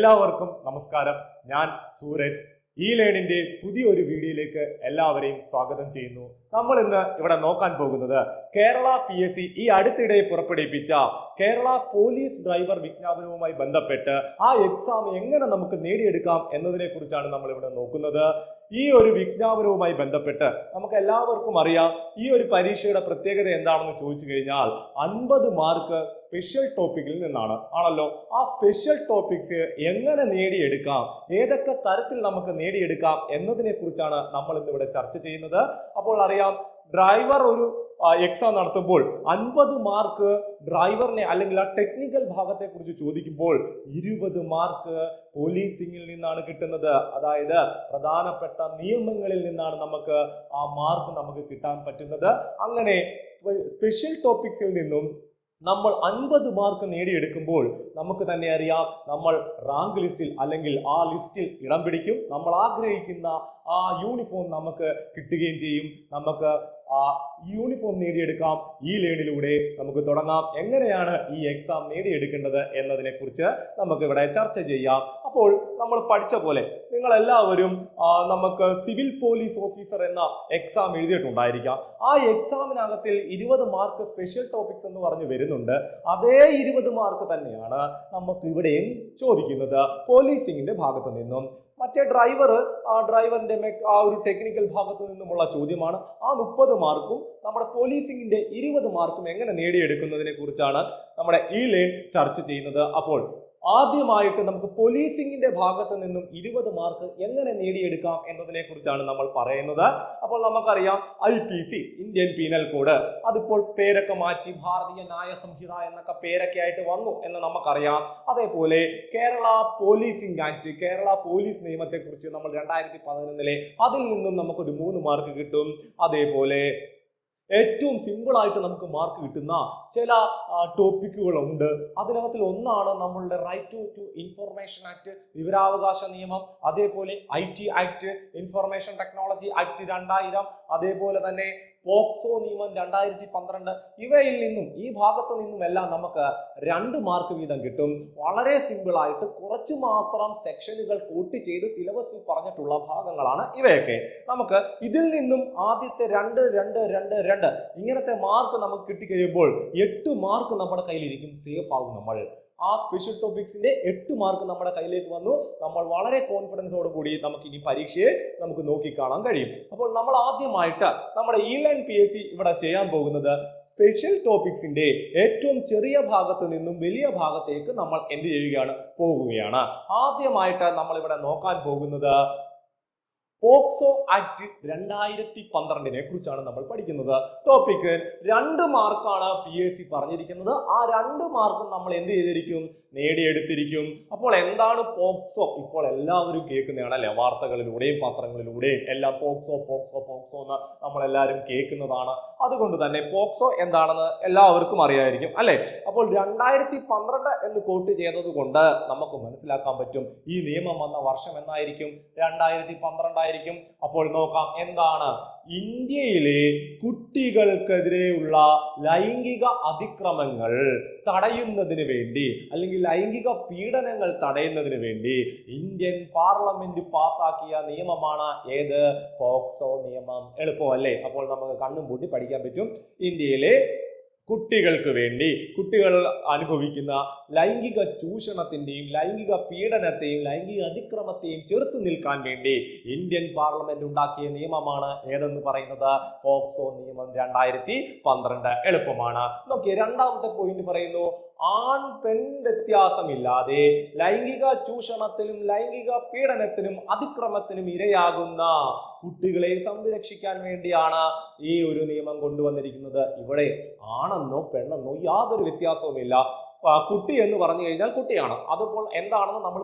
എല്ലാവർക്കും നമസ്കാരം. ഞാൻ സൂരജ്. ഈ ലേണിന്റെ പുതിയൊരു വീഡിയോയിലേക്ക് എല്ലാവരെയും സ്വാഗതം ചെയ്യുന്നു. നമ്മൾ ഇന്ന് ഇവിടെ നോക്കാൻ പോകുന്നത് കേരള പി എസ് സി ഈ അടുത്തിടെ പുറപ്പെടുവിപ്പിച്ച കേരള പോലീസ് ഡ്രൈവർ വിജ്ഞാപനവുമായി ബന്ധപ്പെട്ട് ആ എക്സാം എങ്ങനെ നമുക്ക് നേടിയെടുക്കാം എന്നതിനെ കുറിച്ചാണ് നമ്മൾ ഇവിടെ നോക്കുന്നത്. ഈ ഒരു വിജ്ഞാപനവുമായി ബന്ധപ്പെട്ട് നമുക്ക് എല്ലാവർക്കും അറിയാം ഈ ഒരു പരീക്ഷയുടെ പ്രത്യേകത എന്താണെന്ന് ചോദിച്ചു കഴിഞ്ഞാൽ അൻപത് മാർക്ക് സ്പെഷ്യൽ ടോപ്പിക്കിൽ നിന്നാണ്. ആണല്ലോ? ആ സ്പെഷ്യൽ ടോപ്പിക്സ് എങ്ങനെ നേടിയെടുക്കാം? ഏതൊക്കെ തരത്തിൽ നമുക്ക് നേടിയെടുക്കാം എന്നതിനെ കുറിച്ചാണ് നമ്മൾ ഇന്ന് ഇവിടെ ചർച്ച ചെയ്യുന്നത്. അപ്പോൾ അറിയാം ഡ്രൈവർ ഒരു എക്സാം നടത്തുമ്പോൾ അൻപത് മാർക്ക് ഡ്രൈവറിനെ അല്ലെങ്കിൽ ആ ടെക്നിക്കൽ ഭാഗത്തെ കുറിച്ച് ചോദിക്കുമ്പോൾ ഇരുപത് മാർക്ക് പോലീസിംഗിൽ നിന്നാണ് കിട്ടുന്നത്. അതായത് പ്രധാനപ്പെട്ട നിയമങ്ങളിൽ നിന്നാണ് നമുക്ക് ആ മാർക്ക് നമുക്ക് കിട്ടാൻ പറ്റുന്നത്. അങ്ങനെ സ്പെഷ്യൽ ടോപ്പിക്സിൽ നിന്നും നമ്മൾ അൻപത് മാർക്ക് നേടിയെടുക്കുമ്പോൾ നമുക്ക് തന്നെ അറിയാം നമ്മൾ റാങ്ക് ലിസ്റ്റിൽ അല്ലെങ്കിൽ ആ ലിസ്റ്റിൽ ഇടം പിടിക്കും. നമ്മൾ ആഗ്രഹിക്കുന്ന ആ യൂണിഫോം നമുക്ക് കിട്ടുകയും ചെയ്യും. നമുക്ക് യൂണിഫോം നേടിയെടുക്കാം. ഈ ലേണിലൂടെ നമുക്ക് തുടങ്ങാം. എങ്ങനെയാണ് ഈ എക്സാം നേടിയെടുക്കേണ്ടത് എന്നതിനെ കുറിച്ച് നമുക്ക് ഇവിടെ ചർച്ച ചെയ്യാം. അപ്പോൾ നമ്മൾ പഠിച്ച പോലെ നിങ്ങൾ എല്ലാവരും നമുക്ക് സിവിൽ പോലീസ് ഓഫീസർ എന്ന എക്സാം എഴുതിയിട്ടുണ്ടായിരിക്കാം. ആ എക്സാമിനകത്തിൽ ഇരുപത് മാർക്ക് സ്പെഷ്യൽ ടോപ്പിക്സ് എന്ന് പറഞ്ഞു വരുന്നുണ്ട്. അതേ ഇരുപത് മാർക്ക് തന്നെയാണ് നമുക്ക് ഇവിടെയും ചോദിക്കുന്നത് പോലീസിങ്ങിന്റെ ഭാഗത്ത് നിന്നും. മറ്റേ ഡ്രൈവർ ആ ഡ്രൈവറിന്റെ ആ ഒരു ടെക്നിക്കൽ ഭാഗത്തു നിന്നുമുള്ള ചോദ്യമാണ്. ആ മുപ്പത് മാർക്കും നമ്മുടെ പോലീസിംഗിന്റെ ഇരുപത് മാർക്കും എങ്ങനെ നേടിയെടുക്കുന്നതിനെ കുറിച്ചാണ് നമ്മുടെ ഈ ലേൺ ചർച്ച ചെയ്യുന്നത്. അപ്പോൾ ആദ്യമായിട്ട് നമുക്ക് പോലീസിംഗിന്റെ ഭാഗത്ത് നിന്നും ഇരുപത് മാർക്ക് എങ്ങനെ നേടിയെടുക്കാം എന്നതിനെ കുറിച്ചാണ് നമ്മൾ പറയുന്നത്. അപ്പോൾ നമുക്കറിയാം I P C Indian penal code അതിപ്പോൾ പേരൊക്കെ മാറ്റി ഭാരതീയ ന്യായ സംഹിത എന്നൊക്കെ പേരൊക്കെ ആയിട്ട് വന്നു എന്ന് നമുക്കറിയാം. അതേപോലെ Kerala policing act Kerala police നിയമത്തെക്കുറിച്ച് നമ്മൾ രണ്ടായിരത്തി പതിനൊന്നിലെ അതിൽ നിന്നും നമുക്കൊരു മൂന്ന് മാർക്ക് കിട്ടും. അതേപോലെ ഏറ്റവും സിമ്പിൾ ആയിട്ട് നമുക്ക് മാർക്ക് കിട്ടുന്ന ചില ടോപ്പിക്കുകളുണ്ട് അതിനകത്തിൽ ഒന്നാണ് നമ്മളുടെ right to to information act വിവരാവകാശ നിയമം അതേപോലെ I T act information technology act രണ്ടായിരം അതേപോലെ തന്നെ പോക്സോ നിയമം രണ്ടായിരത്തി പന്ത്രണ്ട് ഇവയിൽ നിന്നും ഈ ഭാഗത്തു നിന്നും എല്ലാം നമുക്ക് രണ്ട് മാർക്ക് വീതം കിട്ടും. വളരെ സിമ്പിൾ ആയിട്ട് കുറച്ച് മാത്രം സെക്ഷനുകൾ കൂട്ടി ചെയ്ത് സിലബസിൽ പറഞ്ഞിട്ടുള്ള ഭാഗങ്ങളാണ് ഇവയൊക്കെ. നമുക്ക് ഇതിൽ നിന്നും ആദ്യത്തെ രണ്ട് രണ്ട് രണ്ട് രണ്ട് ഇങ്ങനത്തെ മാർക്ക് നമുക്ക് കിട്ടിക്കഴിയുമ്പോൾ എട്ട് മാർക്ക് നമ്മുടെ കയ്യിലിരിക്കും. സേഫ് ആകും നമ്മൾ. ആ സ്പെഷ്യൽ ടോപ്പിക്സിന്റെ എട്ട് മാർക്ക് നമ്മുടെ കയ്യിലേക്ക് വന്നു. നമ്മൾ വളരെ കോൺഫിഡൻസോട് കൂടി നമുക്ക് ഇനി പരീക്ഷയെ നമുക്ക് നോക്കിക്കാണാൻ കഴിയും. അപ്പോൾ നമ്മൾ ആദ്യമായിട്ട് നമ്മുടെ ഇ ലൈൻ പി എസ് സി ഇവിടെ ചെയ്യാൻ പോകുന്നത് സ്പെഷ്യൽ ടോപ്പിക്സിന്റെ ഏറ്റവും ചെറിയ ഭാഗത്ത് നിന്നും വലിയ ഭാഗത്തേക്ക് നമ്മൾ എന്ത് ചെയ്യുകയാണ്? പോകുകയാണ്. ആദ്യമായിട്ട് നമ്മൾ ഇവിടെ നോക്കാൻ പോകുന്നത് പോക്സോ ആക്ട് രണ്ടായിരത്തി പന്ത്രണ്ടിനെ കുറിച്ചാണ് നമ്മൾ പഠിക്കുന്നത്. ടോപ്പിക്ക് രണ്ട് മാർക്കാണ് പി എസ് സി പറഞ്ഞിരിക്കുന്നത്. ആ രണ്ട് മാർക്കും നമ്മൾ എന്ത് ചെയ്തിരിക്കും? നേടിയെടുത്തിരിക്കും. അപ്പോൾ എന്താണ് പോക്സോ? ഇപ്പോൾ എല്ലാവരും കേൾക്കുന്നതാണ് അല്ലെ? വാർത്തകളിലൂടെയും പത്രങ്ങളിലൂടെയും എല്ലാം പോക്സോ പോക്സോ പോക്സോ എന്ന് നമ്മളെല്ലാവരും കേൾക്കുന്നതാണ്. അതുകൊണ്ട് തന്നെ പോക്സോ എന്താണെന്ന് എല്ലാവർക്കും അറിയായിരിക്കും അല്ലേ? അപ്പോൾ രണ്ടായിരത്തി പന്ത്രണ്ട് എന്ന് കോട്ട് ചെയ്തത് കൊണ്ട് നമുക്ക് മനസ്സിലാക്കാൻ പറ്റും ഈ നിയമം വന്ന വർഷം എന്നായിരിക്കും. രണ്ടായിരത്തി പന്ത്രണ്ടായിരിക്കും അപ്പോൾ നോക്കാം എന്താണ്? ഇന്ത്യയിലെ കുട്ടികൾക്കെതിരെയുള്ള ലൈംഗിക അതിക്രമങ്ങൾ തടയുന്നതിന് വേണ്ടി അല്ലെങ്കിൽ ലൈംഗിക പീഡനങ്ങൾ തടയുന്നതിന് വേണ്ടി ഇന്ത്യൻ പാർലമെന്റ് പാസാക്കിയ നിയമമാണ് ഏത്? പോക്സോ നിയമം. എളുപ്പമല്ലേ? അപ്പോൾ നമുക്ക് കണ്ണും പൂട്ടി പഠിക്കാൻ പറ്റും. ഇന്ത്യയിലെ കുട്ടികൾക്ക് വേണ്ടി കുട്ടികൾ അനുഭവിക്കുന്ന ലൈംഗിക ചൂഷണത്തിന്റെയും ലൈംഗിക പീഡനത്തെയും ലൈംഗിക അതിക്രമത്തെയും ചെറുത്തു നിൽക്കാൻ വേണ്ടി ഇന്ത്യൻ പാർലമെന്റ് ഉണ്ടാക്കിയ നിയമമാണ് ഏതെന്ന് പറയുന്നത്? പോക്സോ നിയമം രണ്ടായിരത്തി പന്ത്രണ്ട്. എളുപ്പമാണ്. നോക്കിയേ രണ്ടാമത്തെ പോയിന്റ് പറയുന്നു. ആൺ പെൺ വ്യത്യാസമില്ലാതെ ലൈംഗിക ചൂഷണത്തിനും ലൈംഗിക പീഡനത്തിനും അതിക്രമത്തിനും ഇരയാകുന്ന കുട്ടികളെ സംരക്ഷിക്കാൻ വേണ്ടിയാണ് ഈ ഒരു നിയമം കൊണ്ടുവന്നിരിക്കുന്നത്. ഇവിടെ ആണെന്നോ പെണ്ണെന്നോ യാതൊരു വ്യത്യാസവുമില്ല. കുട്ടി എന്ന് പറഞ്ഞു കഴിഞ്ഞാൽ കുട്ടിയാണ്. അതിപ്പോൾ എന്താണെന്ന് നമ്മൾ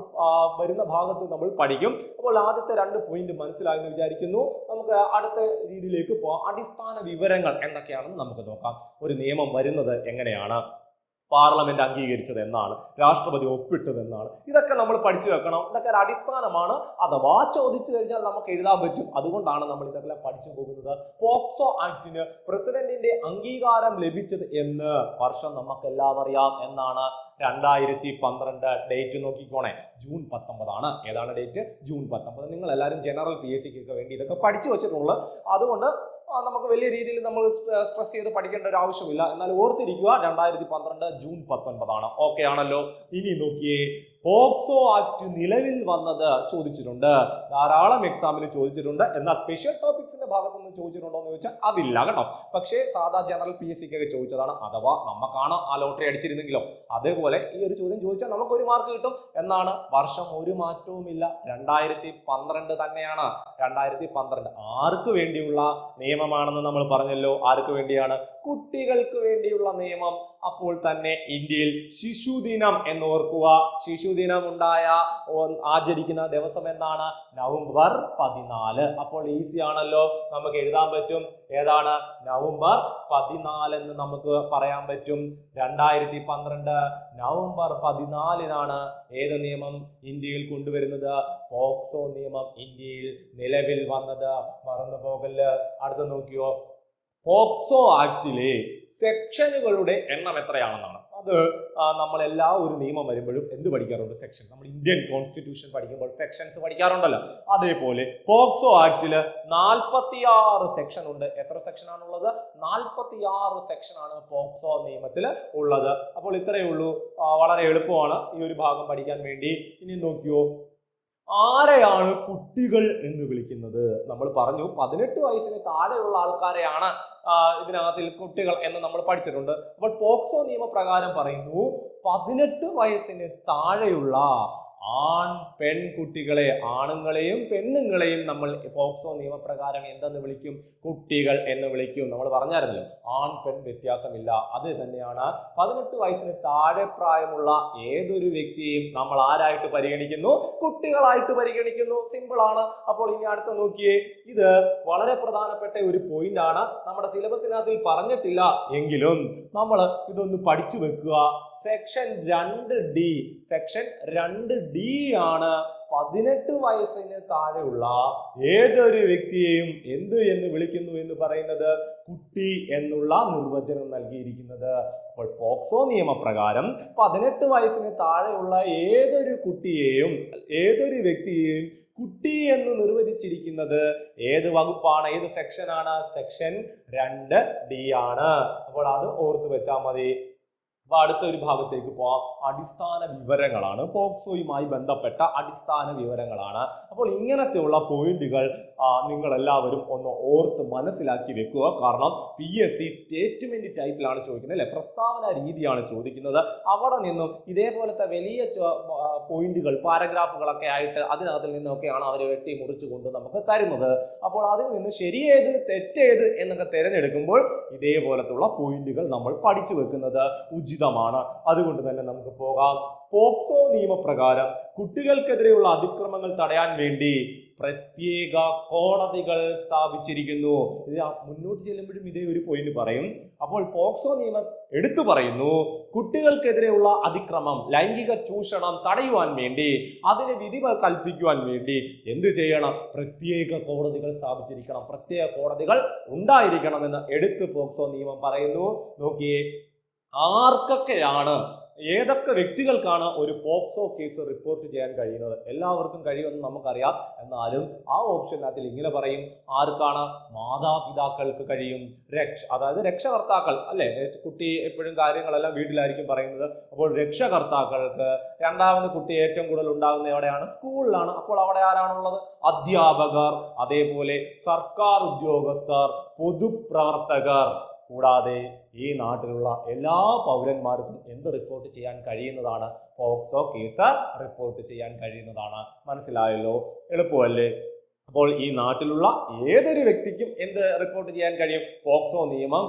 വരുന്ന ഭാഗത്ത് നമ്മൾ പഠിക്കും. അപ്പോൾ ആദ്യത്തെ രണ്ട് പോയിന്റ് മനസ്സിലായെന്ന് വിചാരിക്കുന്നു. നമുക്ക് അടുത്ത രീതിയിലേക്ക് പോകാം അടിസ്ഥാന വിവരങ്ങൾ എന്തൊക്കെയാണെന്ന് നമുക്ക് നോക്കാം. ഒരു നിയമം വരുന്നത് എങ്ങനെയാണ്? പാർലമെന്റ് അംഗീകരിച്ചത് എന്നാണ് രാഷ്ട്രപതി ഒപ്പിട്ടത് എന്നാണ്. ഇതൊക്കെ നമ്മൾ പഠിച്ചു വെക്കണം. ഇതൊക്കെ ഒരു അടിസ്ഥാനമാണ്. അഥവാ ചോദിച്ചു കഴിഞ്ഞാൽ നമുക്ക് എഴുതാൻ പറ്റും. അതുകൊണ്ടാണ് നമ്മൾ ഇതെല്ലാം പഠിച്ചു പോകുന്നത്. പോക്സോ ആക്ടിന് പ്രസിഡന്റിന്റെ അംഗീകാരം ലഭിച്ചത് എന്ന് വർഷം നമുക്ക് എല്ലാം അറിയാം എന്നാണ് രണ്ടായിരത്തി പന്ത്രണ്ട് ഡേറ്റ് നോക്കിക്കോണേ. ജൂൺ പത്തൊമ്പതാണ്. ഏതാണ് ഡേറ്റ്? ജൂൺ പത്തൊമ്പത്. നിങ്ങൾ എല്ലാവരും ജനറൽ പി എസ് വേണ്ടി ഇതൊക്കെ പഠിച്ചു വെച്ചിട്ടുള്ളൂ അതുകൊണ്ട് നമുക്ക് വലിയ രീതിയിൽ നമ്മൾ സ്ട്രെസ് ചെയ്ത് പഠിക്കേണ്ട ഒരു ആവശ്യമില്ല. എന്നാൽ ഓർത്തിരിക്കുക രണ്ടായിരത്തി പന്ത്രണ്ട് ജൂൺ പത്തൊൻപതാണ്. ഓക്കെ ആണല്ലോ? ഇനി നോക്കിയേ. പോക്സോ ആക്ട് നിലവിൽ വന്നത് ചോദിച്ചിട്ടുണ്ട്. ധാരാളം എക്സാമിന് ചോദിച്ചിട്ടുണ്ട്. എന്നാൽ സ്പെഷ്യൽ ടോപ്പിക്സിന്റെ ഭാഗത്ത് നിന്ന് ചോദിച്ചിട്ടുണ്ടോ എന്ന് ചോദിച്ചാൽ അതില്ല കേട്ടോ. പക്ഷേ സാധാ ജനറൽ പി എസ് സിക്കൊക്കെ ചോദിച്ചതാണ്. അഥവാ നമുക്കാണ് ആ ലോട്ടറി അടിച്ചിരുന്നെങ്കിലോ അതേപോലെ ഈ ഒരു ചോദ്യം ചോദിച്ചാൽ നമുക്ക് ഒരു മാർക്ക് കിട്ടും. എന്നാണ് വർഷം ഒരു മാറ്റവുമില്ല. രണ്ടായിരത്തി പന്ത്രണ്ട് തന്നെയാണ്. രണ്ടായിരത്തി പന്ത്രണ്ട് ആർക്ക് വേണ്ടിയുള്ള നിയമമാണെന്ന് നമ്മൾ പറഞ്ഞല്ലോ. ആർക്ക് വേണ്ടിയാണ്? കുട്ടികൾക്ക് വേണ്ടിയുള്ള നിയമം അപ്പോൾ തന്നെ ഇന്ത്യയിൽ ശിശുദിനം എന്ന് ഓർക്കുക. ശിശുദിനം ഉണ്ടായ ആചരിക്കുന്ന ദിവസം എന്നാണ്? നവംബർ പതിനാല്. അപ്പോൾ ഈസി ആണല്ലോ. നമുക്ക് എഴുതാൻ പറ്റും. ഏതാണ്? നവംബർ പതിനാല് എന്ന് നമുക്ക് പറയാൻ പറ്റും. രണ്ടായിരത്തി പന്ത്രണ്ട് നവംബർ പതിനാലിനാണ് ഏത് നിയമം ഇന്ത്യയിൽ കൊണ്ടുവരുന്നത്? പോക്സോ നിയമം ഇന്ത്യയിൽ നിലവിൽ വന്നത്. മറന്നു പോകൽ അടുത്ത് നോക്കിയോ. പോക്സോ ആക്ടിലെ സെക്ഷനുകളുടെ എണ്ണം എത്രയാണെന്നാണ്. അത് നമ്മളെല്ലാ ഒരു നിയമം വരുമ്പോഴും എന്ത് പഠിക്കാറുണ്ട്? സെക്ഷൻ. നമ്മൾ ഇന്ത്യൻ കോൺസ്റ്റിറ്റ്യൂഷൻ പഠിക്കുമ്പോൾ സെക്ഷൻസ് പഠിക്കാറുണ്ടല്ലോ. അതേപോലെ പോക്സോ ആക്ടിൽ നാൽപ്പത്തിയാറ് സെക്ഷൻ ഉണ്ട് എത്ര സെക്ഷൻ ആണുള്ളത് നാൽപ്പത്തിയാറ് സെക്ഷൻ ആണ് പോക്സോ നിയമത്തിൽ ഉള്ളത്. അപ്പോൾ ഇത്രയേ ഉള്ളൂ. വളരെ എളുപ്പമാണ് ഈ ഒരു ഭാഗം പഠിക്കാൻ വേണ്ടി. ഇനി നോക്കിയോ? ആരെയാണ് കുട്ടികൾ എന്ന് വിളിക്കുന്നത്? നമ്മൾ പറഞ്ഞു പതിനെട്ട് വയസ്സിന് താഴെയുള്ള ആൾക്കാരെയാണ് ഇതിനകത്തിൽ കുട്ടികൾ എന്ന് നമ്മൾ പഠിച്ചിട്ടുണ്ട്. അപ്പോൾ പോക്സോ നിയമപ്രകാരം പറയുന്നു പതിനെട്ട് വയസ്സിന് താഴെയുള്ള ആൺ പെൺകുട്ടികളെ ആണുങ്ങളെയും പെണ്ണുങ്ങളെയും നമ്മൾ പോക്സോ നിയമപ്രകാരം എന്തെന്ന് വിളിക്കും? കുട്ടികൾ എന്ന് വിളിക്കും. നമ്മൾ പറഞ്ഞായിരുന്നല്ലോ ആൺ പെൺ വ്യത്യാസമില്ല. അത് തന്നെയാണ് പതിനെട്ട് വയസ്സിന് താഴെ പ്രായമുള്ള ഏതൊരു വ്യക്തിയെയും നമ്മൾ ആരായിട്ട് പരിഗണിക്കുന്നു? കുട്ടികളായിട്ട് പരിഗണിക്കുന്നു. സിമ്പിൾ ആണ്. അപ്പോൾ ഇനി അടുത്ത നോക്കിയേ ഇത് വളരെ പ്രധാനപ്പെട്ട ഒരു പോയിന്റ് ആണ്. നമ്മുടെ സിലബസിനകത്ത് പറഞ്ഞിട്ടില്ല എങ്കിലും നമ്മൾ ഇതൊന്ന് പഠിച്ചു വെക്കുക. സെക്ഷൻ രണ്ട് ഡി സെക്ഷൻ രണ്ട് ഡി ആണ് പതിനെട്ട് വയസ്സിന് താഴെയുള്ള ഏതൊരു വ്യക്തിയെയും എന്ത് എന്ന് വിളിക്കുന്നു എന്ന് പറയുന്നത് കുട്ടി എന്നുള്ള നിർവചനം നൽകിയിരിക്കുന്നത്. അപ്പോൾ പോക്സോ നിയമപ്രകാരം പതിനെട്ട് വയസ്സിന് താഴെയുള്ള ഏതൊരു കുട്ടിയെയും ഏതൊരു വ്യക്തിയെയും കുട്ടി എന്ന് നിർവചിച്ചിരിക്കുന്നത് ഏത് വകുപ്പാണ് ഏത് സെക്ഷനാണ് സെക്ഷൻ രണ്ട് ഡി ആണ്. അപ്പോൾ അത് ഓർത്ത് വെച്ചാൽ മതി. അപ്പൊ അടുത്ത ഒരു ഭാഗത്തേക്ക് പോവാം. അടിസ്ഥാന വിവരങ്ങളാണ് പോക്സോയുമായി ബന്ധപ്പെട്ട അടിസ്ഥാന വിവരങ്ങളാണ്. അപ്പോൾ ഇങ്ങനത്തെയുള്ള പോയിന്റുകൾ നിങ്ങൾ എല്ലാവരും ഒന്ന് ഓർത്ത് മനസ്സിലാക്കി വെക്കുക. കാരണം പി എസ് സി സ്റ്റേറ്റ്മെന്റ് ടൈപ്പിലാണ് ചോദിക്കുന്നത് അല്ലെ? പ്രസ്താവന രീതിയാണ് ചോദിക്കുന്നത്. അവിടെ നിന്നും ഇതേപോലത്തെ വലിയ പോയിന്റുകൾ പാരഗ്രാഫുകളൊക്കെ ആയിട്ട് അതിനകത്തിൽ നിന്നൊക്കെയാണ് അവർ വെട്ടി മുറിച്ചു കൊണ്ട് നമുക്ക് തരുന്നത്. അപ്പോൾ അതിൽ നിന്ന് ശരിയേത് തെറ്റേത് എന്നൊക്കെ തിരഞ്ഞെടുക്കുമ്പോൾ ഇതേപോലത്തുള്ള പോയിന്റുകൾ നമ്മൾ പഠിച്ചു വെക്കുന്നത് ഉചിതമാണ്. അതുകൊണ്ട് തന്നെ നമുക്ക് പോകാം. പോക്സോ നിയമപ്രകാരം കുട്ടികൾക്കെതിരെയുള്ള അതിക്രമങ്ങൾ തടയാൻ വേണ്ടി പ്രത്യേക കോടതികൾ സ്ഥാപിച്ചിരിക്കുന്നു. ഇത് മുന്നോട്ട് ചെല്ലുമ്പോഴും ഇതേ ഒരു പോയിന്റ് പറയും. അപ്പോൾ പോക്സോ നിയമം എടുത്തു പറയുന്നു കുട്ടികൾക്കെതിരെയുള്ള അതിക്രമം ലൈംഗിക ചൂഷണം തടയുവാൻ വേണ്ടി അതിന് വിധി കൽപ്പിക്കുവാൻ വേണ്ടി എന്ത് ചെയ്യണം? പ്രത്യേക കോടതികൾ സ്ഥാപിച്ചിരിക്കണം. പ്രത്യേക കോടതികൾ ഉണ്ടായിരിക്കണമെന്ന് എടുത്ത് പോക്സോ നിയമം പറയുന്നു. നോക്കിയേ ആർക്കൊക്കെയാണ് ഏതൊക്കെ വ്യക്തികൾക്കാണ് ഒരു പോക്സോ കേസ് റിപ്പോർട്ട് ചെയ്യാൻ കഴിയുന്നത്? എല്ലാവർക്കും കഴിയുമെന്ന് നമുക്കറിയാം. എന്നാലും ആ ഓപ്ഷനകത്തിൽ ഇങ്ങനെ പറയും. ആർക്കാണ് മാതാപിതാക്കൾക്ക് കഴിയും? രക്ഷ അതായത് രക്ഷകർത്താക്കൾ അല്ലെ? കുട്ടി എപ്പോഴും കാര്യങ്ങളെല്ലാം വീട്ടിലായിരിക്കും പറയുന്നത്. അപ്പോൾ രക്ഷകർത്താക്കൾക്ക് രണ്ടാമത് കുട്ടി ഏറ്റവും കൂടുതൽ ഉണ്ടാകുന്ന എവിടെയാണ്? സ്കൂളിലാണ്. അപ്പോൾ അവിടെ ആരാണുള്ളത്? അധ്യാപകർ അതേപോലെ സർക്കാർ ഉദ്യോഗസ്ഥർ പൊതുപ്രവർത്തകർ കൂടാതെ ഈ നാട്ടിലുള്ള എല്ലാ പൗരന്മാർക്കും എന്ത് റിപ്പോർട്ട് ചെയ്യാൻ കഴിയുന്നതാണ്? പോക്സോ കേസ് റിപ്പോർട്ട് ചെയ്യാൻ കഴിയുന്നതാണ്. മനസ്സിലായല്ലോ? എളുപ്പമല്ലേ? അപ്പോൾ ഈ നാട്ടിലുള്ള ഏതൊരു വ്യക്തിക്കും എന്ത് റിപ്പോർട്ട് ചെയ്യാൻ കഴിയും? പോക്സോ നിയമം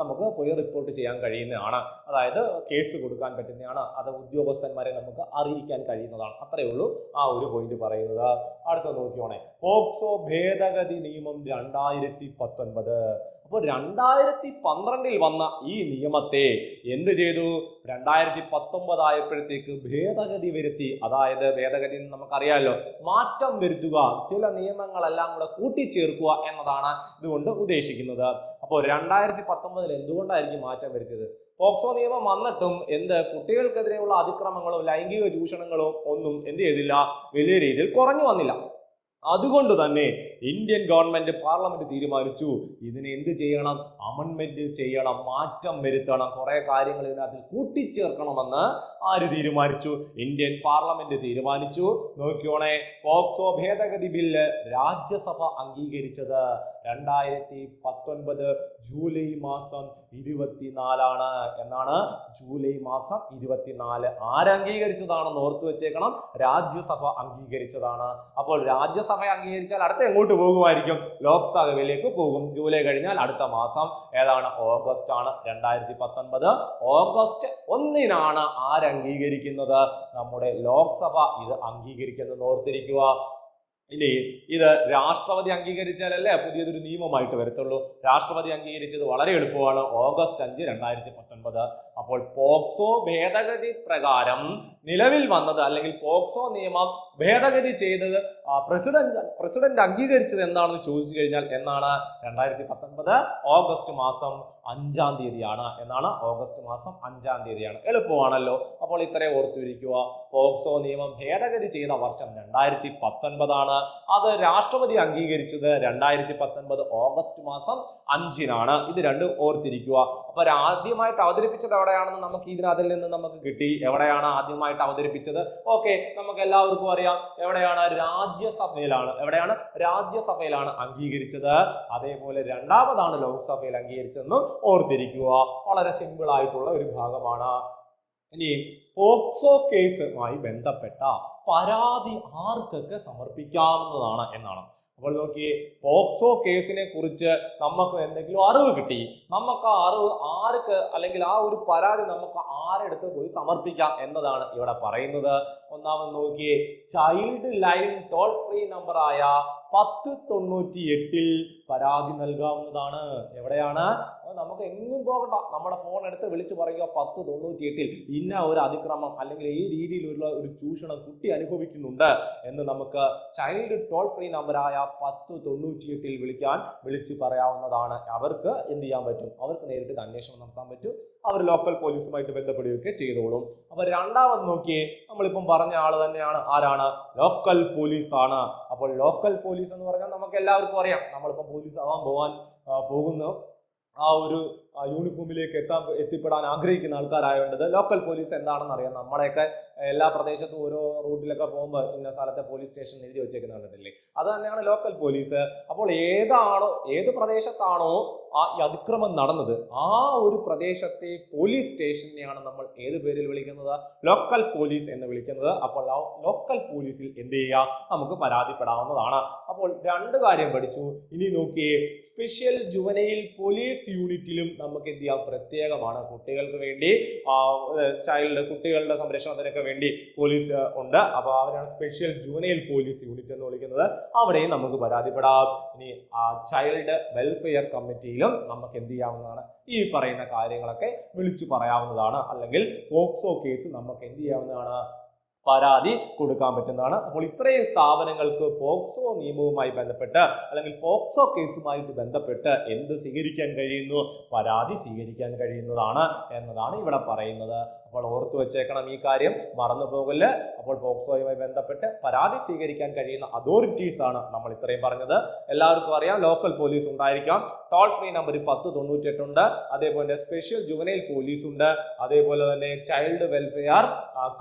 നമുക്ക് പോയി റിപ്പോർട്ട് ചെയ്യാൻ കഴിയുന്നതാണ്. അതായത് കേസ് കൊടുക്കാൻ പറ്റുന്നതാണ്. അത് ഉദ്യോഗസ്ഥന്മാരെ നമുക്ക് അറിയിക്കാൻ കഴിയുന്നതാണ്. അത്രയേ ഉള്ളൂ ആ ഒരു പോയിന്റ് പറയുന്നത്. അടുത്ത നോക്കിയോണേ. പോക്സോ ഭേദഗതി നിയമം രണ്ടായിരത്തി പത്തൊൻപത്. അപ്പോൾ രണ്ടായിരത്തി പന്ത്രണ്ടിൽ വന്ന ഈ നിയമത്തെ എന്ത് ചെയ്തു? രണ്ടായിരത്തി പത്തൊമ്പത് ആയപ്പോഴത്തേക്ക് ഭേദഗതി വരുത്തി. അതായത് ഭേദഗതി എന്ന് നമുക്കറിയാമല്ലോ. മാറ്റം വരുത്തുക ചില നിയമങ്ങളെല്ലാം കൂടെ കൂട്ടിച്ചേർക്കുക എന്നതാണ് ഇതുകൊണ്ട് ഉദ്ദേശിക്കുന്നത്. അപ്പോൾ രണ്ടായിരത്തി പത്തൊമ്പതിൽ എന്തുകൊണ്ടായിരിക്കും മാറ്റം വരുത്തിയത്? പോക്സോ നിയമം വന്നിട്ടും എന്ത്? കുട്ടികൾക്കെതിരെയുള്ള അതിക്രമങ്ങളും ലൈംഗിക ചൂഷണങ്ങളും ഒന്നും എന്ത് ചെയ്തില്ല? വലിയ രീതിയിൽ കുറഞ്ഞു വന്നില്ല. അതുകൊണ്ട് തന്നെ ഇന്ത്യൻ ഗവൺമെന്റ് പാർലമെന്റ് തീരുമാനിച്ചു. ഇതിനെ എന്ത് ചെയ്യണം? അമൻമെന്റ് ചെയ്യണം. മാറ്റം വരുത്തണം. കുറെ കാര്യങ്ങൾ ഇതിനകത്ത് കൂട്ടിച്ചേർക്കണമെന്ന് ആര് തീരുമാനിച്ചു? ഇന്ത്യൻ പാർലമെന്റ് തീരുമാനിച്ചു. നോക്കിയോണേ പോക്സോ ഭേദഗതി ബില്ല് രാജ്യസഭ അംഗീകരിച്ചത്. രണ്ടായിരത്തി പത്തൊൻപത് ജൂലൈ മാസം ഇരുപത്തിനാലാണ് എന്നാണ് ജൂലൈ മാസം ഇരുപത്തിനാല് ആരംഗീകരിച്ചതാണെന്ന് ഓർത്തു വെച്ചേക്കണം. രാജ്യസഭ അംഗീകരിച്ചതാണ്. അപ്പോൾ രാജ്യസഭ അംഗീകരിച്ചാൽ അടുത്ത എങ്ങോട്ട് പോകുമായിരിക്കും? ലോക്സഭയിലേക്ക് പോകും. ജൂലൈ കഴിഞ്ഞാൽ അടുത്ത മാസം ഏതാണ്? ഓഗസ്റ്റ് ആണ്. രണ്ടായിരത്തി പത്തൊൻപത് ഓഗസ്റ്റ് ഒന്നിനാണ് ആരംഗീകരിക്കുന്നത്. നമ്മുടെ ലോക്സഭ ഇത് അംഗീകരിക്കുന്നത് ഓർത്തിരിക്കുക. ഇനി ഇത് രാഷ്ട്രപതി അംഗീകരിച്ചാലല്ലേ പുതിയതൊരു നിയമമായിട്ട് വരത്തുള്ളൂ. രാഷ്ട്രപതി അംഗീകരിച്ചത് വളരെ എളുപ്പമാണ്. ഓഗസ്റ്റ് അഞ്ച് രണ്ടായിരത്തി പത്തൊൻപത്. അപ്പോൾ പോക്സോ ഭേദഗതി പ്രകാരം നിലവിൽ വന്നത് അല്ലെങ്കിൽ പോക്സോ നിയമം ഭേദഗതി ചെയ്തത് പ്രസിഡന്റ് പ്രസിഡന്റ് അംഗീകരിച്ചത് എന്താണെന്ന് ചോദിച്ചു കഴിഞ്ഞാൽ എന്നാണ്? രണ്ടായിരത്തി പത്തൊൻപത് ഓഗസ്റ്റ് മാസം അഞ്ചാം തീയതിയാണ് എന്നാണ്. ഓഗസ്റ്റ് മാസം അഞ്ചാം തീയതിയാണ്. എളുപ്പമാണല്ലോ. അപ്പോൾ ഇത്രയും ഓർത്തിരിക്കുക. പോക്സോ നിയമം ഭേദഗതി ചെയ്ത വർഷം രണ്ടായിരത്തി പത്തൊൻപതാണ് അത് രാഷ്ട്രപതി അംഗീകരിച്ചത് രണ്ടായിരത്തി പത്തൊൻപത് ഓഗസ്റ്റ് മാസം അഞ്ചിനാണ്. ഇത് രണ്ടും ഓർത്തിരിക്കുക. അപ്പോൾ ആദ്യമായിട്ട് അവതരിപ്പിച്ചത് എവിടെയാണെന്ന് നമുക്ക് ഇതിനകത്തിൽ നിന്ന് നമുക്ക് കിട്ടി. എവിടെയാണ് ആദ്യമായിട്ട് അവതരിപ്പിച്ചത്? ഓക്കെ നമുക്ക് എല്ലാവർക്കും അറിയാം എവിടെയാണ് രാജ്യസഭയിലാണ് എവിടെയാണ് രാജ്യസഭയിലാണ് അംഗീകരിച്ചത്? അതേപോലെ രണ്ടാമതാണ് ലോക്സഭയിൽ അംഗീകരിച്ചതെന്നും ഓർത്തിരിക്കുക. വളരെ സിമ്പിൾ ആയിട്ടുള്ള ഒരു ഭാഗമാണ്. ഇനി പോക്സോ കേസുമായി ബന്ധപ്പെട്ട പരാതി ആർക്കൊക്കെ സമർപ്പിക്കാവുന്നതാണ് എന്നാണ്. അപ്പോൾ നോക്കിയേ പോക്സോ കേസിനെ കുറിച്ച് നമുക്ക് എന്തെങ്കിലും അറിവ് കിട്ടി. നമുക്ക് ആ അറിവ് ആർക്ക് അല്ലെങ്കിൽ ആ ഒരു പരാതി നമുക്ക് ആരെടുത്ത് പോയി സമർപ്പിക്കാം എന്നതാണ് ഇവിടെ പറയുന്നത്. ഒന്നാമത് നോക്കിയേ ചൈൽഡ് ലൈൻ ടോൾ ഫ്രീ നമ്പറായ പത്ത് തൊണ്ണൂറ്റി എട്ടിൽ പരാതി നൽകാവുന്നതാണ്. എവിടെയാണ്? നമുക്ക് എങ്ങും പോകണ്ട. നമ്മുടെ ഫോൺ എടുത്ത് വിളിച്ചു പറയുക പത്ത് തൊണ്ണൂറ്റി എട്ടിൽ ഇന്ന ഒരു അതിക്രമം അല്ലെങ്കിൽ ഈ രീതിയിലുള്ള ഒരു ചൂഷണം കുട്ടി അനുഭവിക്കുന്നുണ്ട് എന്ന് നമുക്ക് ചൈൽഡ് ടോൾ ഫ്രീ നമ്പറായ പത്ത് തൊണ്ണൂറ്റി എട്ടിൽ വിളിക്കാൻ വിളിച്ചു പറയാവുന്നതാണ്. അവർക്ക് എന്ത് ചെയ്യാൻ പറ്റും? അവർക്ക് നേരിട്ട് അന്വേഷണം നടത്താൻ പറ്റും. അവർ ലോക്കൽ പോലീസുമായിട്ട് ബന്ധപ്പെടുകയൊക്കെ ചെയ്തോളും. അപ്പൊ രണ്ടാമത് നോക്കിയേ നമ്മളിപ്പം പറഞ്ഞ ആൾ തന്നെയാണ്. ആരാണ്? ലോക്കൽ പോലീസ് ആണ്. അപ്പോൾ ലോക്കൽ പോലീസ് എന്ന് പറഞ്ഞാൽ നമുക്ക് എല്ലാവർക്കും അറിയാം. നമ്മളിപ്പം പോലീസ് ആവാൻ പോകാൻ ആ, പോകുന്നു. ആ ഒരു യൂണിഫോമിലേക്ക് എത്താൻ എത്തിപ്പെടാൻ ആഗ്രഹിക്കുന്ന ആൾക്കാരായതുകൊണ്ട് ലോക്കൽ പോലീസ് എന്താണെന്ന് അറിയാം നമ്മളെയൊക്കെ എല്ലാ പ്രദേശത്തും ഓരോ റൂട്ടിലൊക്കെ പോകുമ്പോൾ ഇന്ന സ്ഥലത്തെ പോലീസ് സ്റ്റേഷൻ എഴുതി വെച്ചേക്കുന്ന കണ്ടിട്ടില്ലേ? അത് തന്നെയാണ് ലോക്കൽ പോലീസ് അപ്പോൾ ഏതാണോ ഏത് പ്രദേശത്താണോ ആ അതിക്രമം നടന്നത് ആ ഒരു പ്രദേശത്തെ പോലീസ് സ്റ്റേഷനെയാണ് നമ്മൾ ഏത് പേരിൽ വിളിക്കുന്നത്? ലോക്കൽ പോലീസ് എന്ന് വിളിക്കുന്നത്. അപ്പോൾ ലോക്കൽ പോലീസിൽ എന്ത് ചെയ്യുക? നമുക്ക് പരാതിപ്പെടാവുന്നതാണ്. അപ്പോൾ രണ്ട് കാര്യം പഠിച്ചു. ഇനി നോക്കിയേ സ്പെഷ്യൽ ജുവനയിൽ പോലീസ് യൂണിറ്റിലും നമുക്ക് എന്ത് ചെയ്യാം? പ്രത്യേകമാണ് കുട്ടികൾക്ക് വേണ്ടി. ചൈൽഡ് കുട്ടികളുടെ സംരക്ഷണത്തിനൊക്കെ വേണ്ടി പോലീസ് ഉണ്ട്. അപ്പോൾ അവരാണ് സ്പെഷ്യൽ ജൂനിയൽ പോലീസ് യൂണിറ്റ് എന്ന് വിളിക്കുന്നത്. അവിടെയും നമുക്ക് പരാതിപ്പെടാം. ഇനി ചൈൽഡ് വെൽഫെയർ കമ്മിറ്റിയിലും നമുക്ക് എന്ത് ചെയ്യാവുന്നതാണ്? ഈ പറയുന്ന കാര്യങ്ങളൊക്കെ വിളിച്ചു പറയാവുന്നതാണ്. അല്ലെങ്കിൽ പോക്സോ കേസ് നമുക്ക് എന്ത് ചെയ്യാവുന്നതാണ്? പരാതി കൊടുക്കാൻ പറ്റുന്നതാണ്. അപ്പോൾ ഇത്രയും സ്ഥാപനങ്ങൾക്ക് പോക്സോ നിയമവുമായി ബന്ധപ്പെട്ട് അല്ലെങ്കിൽ പോക്സോ കേസുമായിട്ട് ബന്ധപ്പെട്ട് എന്ത് സ്വീകരിക്കാൻ കഴിയുന്നു? പരാതി സ്വീകരിക്കാൻ കഴിയുന്നതാണ് എന്നതാണ് ഇവിടെ പറയുന്നത്. അപ്പോൾ ഓർത്തു വെച്ചേക്കണം ഈ കാര്യം. മറന്നു പോകൽ അപ്പോൾ പോക്സോയുമായി ബന്ധപ്പെട്ട് പരാതി സ്വീകരിക്കാൻ കഴിയുന്ന അതോറിറ്റീസ് ആണ് നമ്മൾ ഇത്രയും പറഞ്ഞത്. എല്ലാവർക്കും അറിയാം ലോക്കൽ പോലീസ് ഉണ്ടായിരിക്കാം. ടോൾ ഫ്രീ നമ്പർ പത്ത് തൊണ്ണൂറ്റെട്ടുണ്ട് അതേപോലെ സ്പെഷ്യൽ ജുവനൈൽ പോലീസ് ഉണ്ട്. അതേപോലെ തന്നെ ചൈൽഡ് വെൽഫെയർ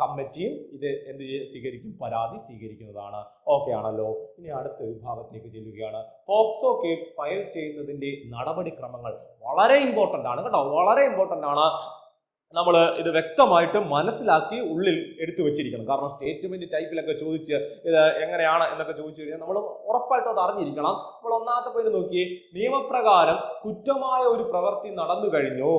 കമ്മിറ്റിയും ഇത് എന്ത് സ്വീകരിക്കും. പരാതി സ്വീകരിക്കുന്നതാണ്. ഓക്കെ ആണല്ലോ. ഇനി അടുത്ത വിഭാഗത്തേക്ക് ചെല്ലുകയാണ്. പോക്സോ കേസ് ഫയൽ ചെയ്യുന്നതിന്റെ നടപടിക്രമങ്ങൾ വളരെ ഇമ്പോർട്ടന്റ് ആണ്. കേട്ടോ വളരെ ഇമ്പോർട്ടന്റ് ആണ്. നമ്മൾ ഇത് വ്യക്തമായിട്ട് മനസ്സിലാക്കി ഉള്ളിൽ എടുത്തു വെച്ചിരിക്കണം. കാരണം സ്റ്റേറ്റ്മെന്റ് ടൈപ്പിലൊക്കെ ചോദിച്ച് ഇത് എങ്ങനെയാണ് എന്നൊക്കെ ചോദിച്ചു കഴിഞ്ഞാൽ നമ്മൾ ഉറപ്പായിട്ടും അത് അറിഞ്ഞിരിക്കണം. അപ്പോൾ ഒന്നാമത്തെ പേര് നോക്കി നിയമപ്രകാരം കുറ്റമായ ഒരു പ്രവൃത്തി നടന്നു കഴിഞ്ഞോ?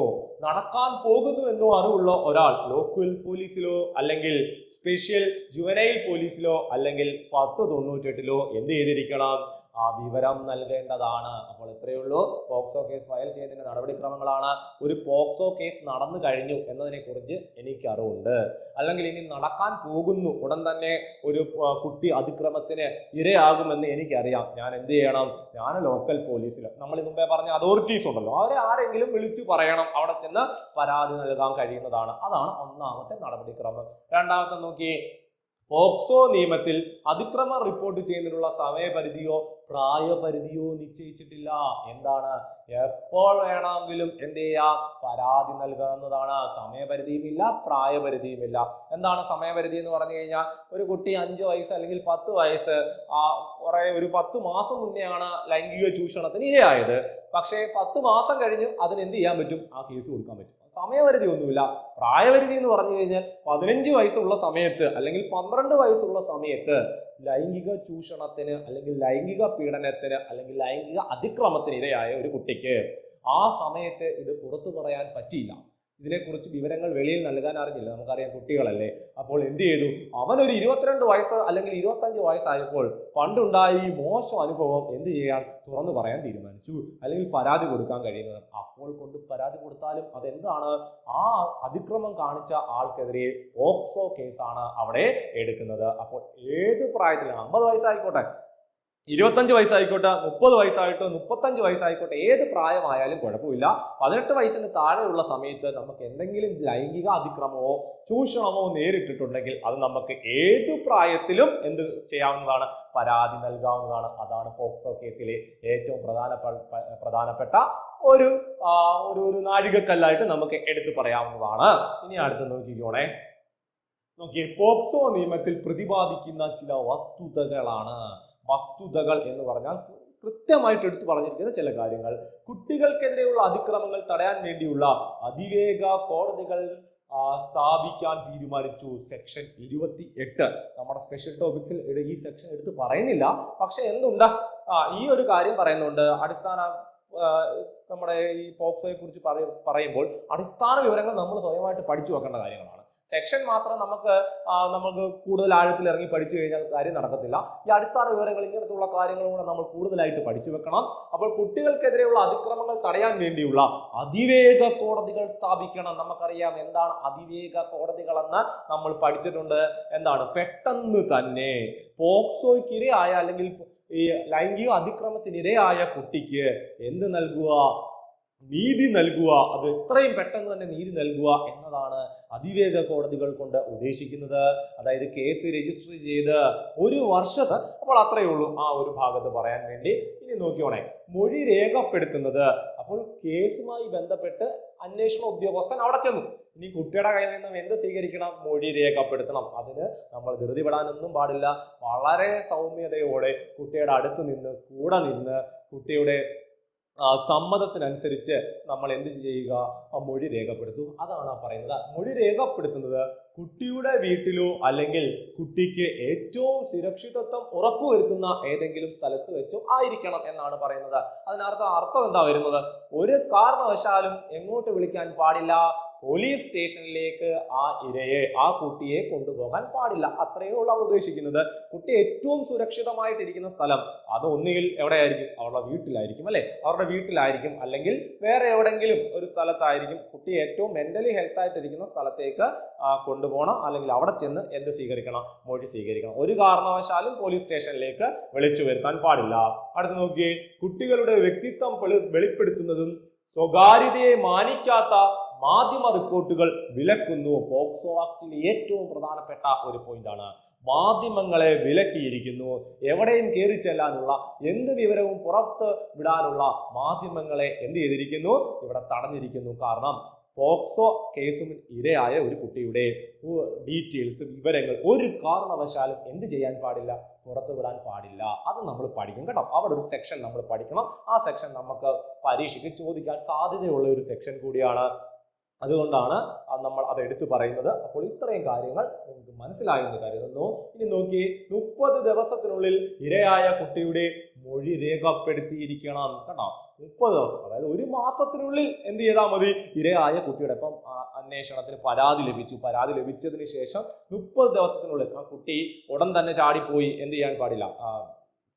നടക്കാൻ പോകുന്നു എന്നോ അറിവുള്ള ഒരാൾ ലോക്കൽ പോലീസിലോ അല്ലെങ്കിൽ സ്പെഷ്യൽ ജുവനൈൽ പോലീസിലോ അല്ലെങ്കിൽ പത്ത് തൊണ്ണൂറ്റെട്ടിലോ എന്ത് ചെയ്തിരിക്കണം? വിവരം നൽകേണ്ടതാണ്. അപ്പോൾ ഇത്രയേ ഉള്ളൂ. പോക്സോ കേസ് ഫയൽ ചെയ്യുന്നതിന്റെ നടപടിക്രമങ്ങളാണ്. ഒരു പോക്സോ കേസ് നടന്നു കഴിഞ്ഞു എന്നതിനെക്കുറിച്ച് എനിക്ക് അറിവുണ്ട് അല്ലെങ്കിൽ ഇനി നടക്കാൻ പോകുന്നു. ഉടൻ തന്നെ ഒരു ആ, കുട്ടി അതിക്രമത്തിന് ഇരയാകുമെന്ന് എനിക്കറിയാം. ഞാൻ എന്ത് ചെയ്യണം? ഞാൻ ലോക്കൽ പോലീസിൽ നമ്മൾ മുമ്പേ പറഞ്ഞ അതോറിറ്റീസ് ഉണ്ടല്ലോ. അവരെ ആരെങ്കിലും വിളിച്ചു പറയണം. അവിടെ ചെന്ന് പരാതി നൽകാൻ കഴിയുന്നതാണ്. അതാണ് ഒന്നാമത്തെ നടപടിക്രമം. രണ്ടാമത്തെ നോക്കി. പോക്സോ നിയമത്തിൽ അതിക്രമം റിപ്പോർട്ട് ചെയ്യുന്നതിനുള്ള സമയപരിധിയോ പ്രായപരിധിയോ നിശ്ചയിച്ചിട്ടില്ല. എന്താണ്? എപ്പോൾ വേണമെങ്കിലും എന്ത് ചെയ്യാം? പരാതി നൽകാവുന്നതാണ്. സമയപരിധിയുമില്ല പ്രായപരിധിയുമില്ല. എന്താണ് സമയപരിധി എന്ന് പറഞ്ഞു കഴിഞ്ഞാൽ ഒരു കുട്ടി അഞ്ച് വയസ്സ് അല്ലെങ്കിൽ പത്ത് വയസ്സ് ആ കുറെ ഒരു പത്ത് മാസം മുന്നെയാണ് ലൈംഗിക ചൂഷണത്തിന് ഇരയായത്. പക്ഷേ പത്ത് മാസം കഴിഞ്ഞ് അതിന് എന്ത് ചെയ്യാൻ പറ്റും? ആ കേസ് കൊടുക്കാൻ പറ്റും. സമയപരിധി ഒന്നുമില്ല പ്രായപരിധി എന്ന് പറഞ്ഞു കഴിഞ്ഞാൽ പതിനഞ്ച് വയസ്സുള്ള സമയത്ത് അല്ലെങ്കിൽ പന്ത്രണ്ട് വയസ്സുള്ള സമയത്ത് ലൈംഗിക ചൂഷണത്തിന് അല്ലെങ്കിൽ ലൈംഗിക പീഡനത്തിന് അല്ലെങ്കിൽ ലൈംഗിക അതിക്രമത്തിന് ഇരയായ ഒരു കുട്ടിക്ക് ആ സമയത്ത് ഇത് പുറത്തു പറയാൻ പറ്റിയില്ല. ഇതിനെക്കുറിച്ച് വിവരങ്ങൾ വെളിയിൽ നൽകാൻ അറിഞ്ഞില്ല നമുക്കറിയാം കുട്ടികളല്ലേ. അപ്പോൾ എന്ത് ചെയ്തു? അവനൊരു ഇരുപത്തിരണ്ട് വയസ്സ് അല്ലെങ്കിൽ ഇരുപത്തഞ്ച് വയസ്സായപ്പോൾ പണ്ടുണ്ടായ ഈ മോശം അനുഭവം എന്ത് ചെയ്യാൻ? തുറന്നു പറയാൻ തീരുമാനിച്ചു. അല്ലെങ്കിൽ പരാതി കൊടുക്കാൻ കഴിയുന്നത്. അപ്പോൾ കൊണ്ട് പരാതി കൊടുത്താലും അതെന്താണ്? ആ അതിക്രമം കാണിച്ച ആൾക്കെതിരെ ഓക്സോ കേസാണ് അവിടെ എടുക്കുന്നത്. അപ്പോൾ ഏത് പ്രായത്തിലും അമ്പത് വയസ്സായിക്കോട്ടെ. ഇരുപത്തഞ്ച് വയസ്സായിക്കോട്ടെ മുപ്പത് വയസ്സായിട്ടോ മുപ്പത്തഞ്ച് വയസ്സായിക്കോട്ടെ ഏത് പ്രായമായാലും കുഴപ്പമില്ല. പതിനെട്ട് വയസ്സിന് താഴെയുള്ള സമയത്ത് നമുക്ക് എന്തെങ്കിലും ലൈംഗിക അതിക്രമമോ ചൂഷണമോ നേരിട്ടിട്ടുണ്ടെങ്കിൽ അത് നമുക്ക് ഏത് പ്രായത്തിലും എന്ത് ചെയ്യാവുന്നതാണ്? പരാതി നൽകാവുന്നതാണ്. അതാണ് പോക്സോ കേസിലെ ഏറ്റവും പ്രധാനപ്പെട്ട പ്രധാനപ്പെട്ട ഒരു ഒരു ഒരു നാഴികക്കല്ലായിട്ട് നമുക്ക് എടുത്തു പറയാവുന്നതാണ്. ഇനി അടുത്ത് നോക്കിക്കോണേ. നോക്കിയേ പോക്സോ നിയമത്തിൽ പ്രതിപാദിക്കുന്ന ചില വസ്തുതകളാണ്. വസ്തുതകൾ എന്ന് പറഞ്ഞാൽ കൃത്യമായിട്ട് എടുത്തു പറഞ്ഞിരിക്കുന്ന ചില കാര്യങ്ങൾ. കുട്ടികൾക്കെതിരെയുള്ള അതിക്രമങ്ങൾ തടയാൻ വേണ്ടിയുള്ള അതിവേഗ കോടതികൾ സ്ഥാപിക്കാൻ തീരുമാനിച്ചു. സെക്ഷൻ ഇരുപത്തി എട്ട് നമ്മുടെ സ്പെഷ്യൽ ടോപ്പിക്സിൽ ഈ സെക്ഷൻ എടുത്ത് പറയുന്നില്ല. പക്ഷെ എന്തുണ്ട്? ഈ ഒരു കാര്യം പറയുന്നുണ്ട്. അടിസ്ഥാന നമ്മുടെ ഈ പോക്സോയെ കുറിച്ച് പറയുമ്പോൾ അടിസ്ഥാന വിവരങ്ങൾ നമ്മൾ സ്വയമായിട്ട് പഠിച്ചു വെക്കേണ്ട കാര്യങ്ങളാണ്. സെക്ഷൻ മാത്രം നമുക്ക് നമുക്ക് കൂടുതൽ ആഴത്തിൽ ഇറങ്ങി പഠിച്ചു കഴിഞ്ഞാൽ കാര്യം നടക്കത്തില്ല. ഈ അടിസ്ഥാന വിവരങ്ങൾ ഇങ്ങനത്തുള്ള കാര്യങ്ങളും കൂടെ നമ്മൾ കൂടുതലായിട്ട് പഠിച്ചു വെക്കണം. അപ്പോൾ കുട്ടികൾക്കെതിരെയുള്ള അതിക്രമങ്ങൾ തടയാൻ വേണ്ടിയുള്ള അതിവേഗ കോടതികൾ സ്ഥാപിക്കണം. നമുക്കറിയാം എന്താണ് അതിവേഗ കോടതികളെന്ന് നമ്മൾ പഠിച്ചിട്ടുണ്ട്. എന്താണ്? പെട്ടെന്ന് തന്നെ പോക്സോയ്ക്ക് ഇരയായ അല്ലെങ്കിൽ ഈ ലൈംഗിക അതിക്രമത്തിനിരയായ കുട്ടിക്ക് എന്ത് നൽകുക? നീതി നൽകുക അത് എത്രയും പെട്ടെന്ന് തന്നെ നീതി നൽകുക എന്നതാണ് അതിവേഗ കോടതികൾ കൊണ്ട് ഉദ്ദേശിക്കുന്നത്. അതായത് കേസ് രജിസ്റ്റർ ചെയ്ത് ഒരു വർഷത്ത് അപ്പോൾ അത്രയേ ഉള്ളൂ ആ ഒരു ഭാഗത്ത് പറയാൻ വേണ്ടി. ഇനി നോക്കിയോണേ മൊഴി രേഖപ്പെടുത്തുന്നത്. അപ്പോൾ കേസുമായി ബന്ധപ്പെട്ട് അന്വേഷണ ഉദ്യോഗസ്ഥൻ അവിടെ ചെന്നു. ഇനി കുട്ടിയുടെ കയ്യിൽ നിന്നും എന്ത് സ്വീകരിക്കണം? മൊഴി രേഖപ്പെടുത്തണം. അതിന് നമ്മൾ ധൃതി പെടാനൊന്നും പാടില്ല. വളരെ സൗമ്യതയോടെ കുട്ടിയുടെ അടുത്ത് നിന്ന് കൂടെ നിന്ന് കുട്ടിയുടെ സമ്മതത്തിനനുസരിച്ച് നമ്മൾ എന്ത് ചെയ്യുക? ആ മൊഴി രേഖപ്പെടുത്തും. അതാണ് ആ പറയുന്നത്. മൊഴി രേഖപ്പെടുത്തുന്നത് കുട്ടിയുടെ വീട്ടിലോ അല്ലെങ്കിൽ കുട്ടിക്ക് ഏറ്റവും സുരക്ഷിതത്വം ഉറപ്പുവരുത്തുന്ന ഏതെങ്കിലും സ്ഥലത്ത് വെച്ചോ ആയിരിക്കണം എന്നാണ് പറയുന്നത്. അതിനർത്ഥം അർത്ഥം എന്താ വരുന്നത്? ഒരു കാരണവശാലും എങ്ങോട്ട് വിളിക്കാൻ പാടില്ല. പോലീസ് സ്റ്റേഷനിലേക്ക് ആ ഇരയെ ആ കുട്ടിയെ കൊണ്ടുപോകാൻ പാടില്ല. അത്രയേ ഉള്ളൂ അവർ ഉദ്ദേശിക്കുന്നത്. കുട്ടി ഏറ്റവും സുരക്ഷിതമായിട്ടിരിക്കുന്ന സ്ഥലം അത് ഒന്നുകിൽ എവിടെയായിരിക്കും? അവരുടെ വീട്ടിലായിരിക്കും അല്ലെ? അവരുടെ വീട്ടിലായിരിക്കും. അല്ലെങ്കിൽ വേറെ എവിടെങ്കിലും ഒരു സ്ഥലത്തായിരിക്കും കുട്ടി ഏറ്റവും മെന്റലി ഹെൽത്ത് ആയിട്ടിരിക്കുന്ന സ്ഥലത്തേക്ക് കൊണ്ടുപോകണം. അല്ലെങ്കിൽ അവിടെ ചെന്ന് എന്ത് സ്വീകരിക്കണം? മൊഴി സ്വീകരിക്കണം. ഒരു കാരണവശാലും പോലീസ് സ്റ്റേഷനിലേക്ക് വിളിച്ചു വരുത്താൻ പാടില്ല. അടുത്ത് നോക്കിയേ കുട്ടികളുടെ വ്യക്തിത്വം വെളി- വെളിപ്പെടുത്തുന്നതും സ്വകാര്യതയെ മാനിക്കാത്ത മാധ്യമ റിപ്പോർട്ടുകൾ വിലക്കുന്നു. പോക്സോ ആക്ടിലെ ഏറ്റവും പ്രധാനപ്പെട്ട ഒരു പോയിന്റാണ് മാധ്യമങ്ങളെ വിലക്കിയിരിക്കുന്നു. എവിടെയും കയറി ചെല്ലാനുള്ള എന്ത് വിവരവും പുറത്ത് വിടാനുള്ള മാധ്യമങ്ങളെ എന്ത് ചെയ്തിരിക്കുന്നു? ഇവിടെ തടഞ്ഞിരിക്കുന്നു. കാരണം പോക്സോ കേസും ഇരയായ ഒരു കുട്ടിയുടെ ഡീറ്റെയിൽസ് വിവരങ്ങൾ ഒരു കാരണവശാലും എന്ത് ചെയ്യാൻ പാടില്ല? പുറത്തു വിടാൻ പാടില്ല. അത് നമ്മൾ പഠിക്കും കേട്ടോ. അവിടെ ഒരു സെക്ഷൻ നമ്മൾ പഠിക്കണം. ആ സെക്ഷൻ നമുക്ക് പരീക്ഷയ്ക്ക് ചോദിക്കാൻ സാധ്യതയുള്ള ഒരു സെക്ഷൻ കൂടിയാണ് അതുകൊണ്ടാണ് നമ്മൾ അത് എടുത്തു പറയുന്നത്. അപ്പോൾ ഇത്രയും കാര്യങ്ങൾ നിങ്ങൾക്ക് മനസ്സിലായെന്ന് കരുതുന്നു. ഇനി നോക്കി മുപ്പത് ദിവസത്തിനുള്ളിൽ ഇരയായ കുട്ടിയുടെ മൊഴി രേഖപ്പെടുത്തിയിരിക്കണം കേട്ടോ. മുപ്പത് ദിവസം അതായത് ഒരു മാസത്തിനുള്ളിൽ എന്ത് ചെയ്താൽ മതി? ഇരയായ കുട്ടിയുടെ ഇപ്പം അന്വേഷണത്തിന് പരാതി ലഭിച്ചു. പരാതി ലഭിച്ചതിന് ശേഷം മുപ്പത് ദിവസത്തിനുള്ളിൽ ആ കുട്ടി ഉടൻ തന്നെ ചാടിപ്പോയി. എന്ത് ചെയ്യാൻ പാടില്ല?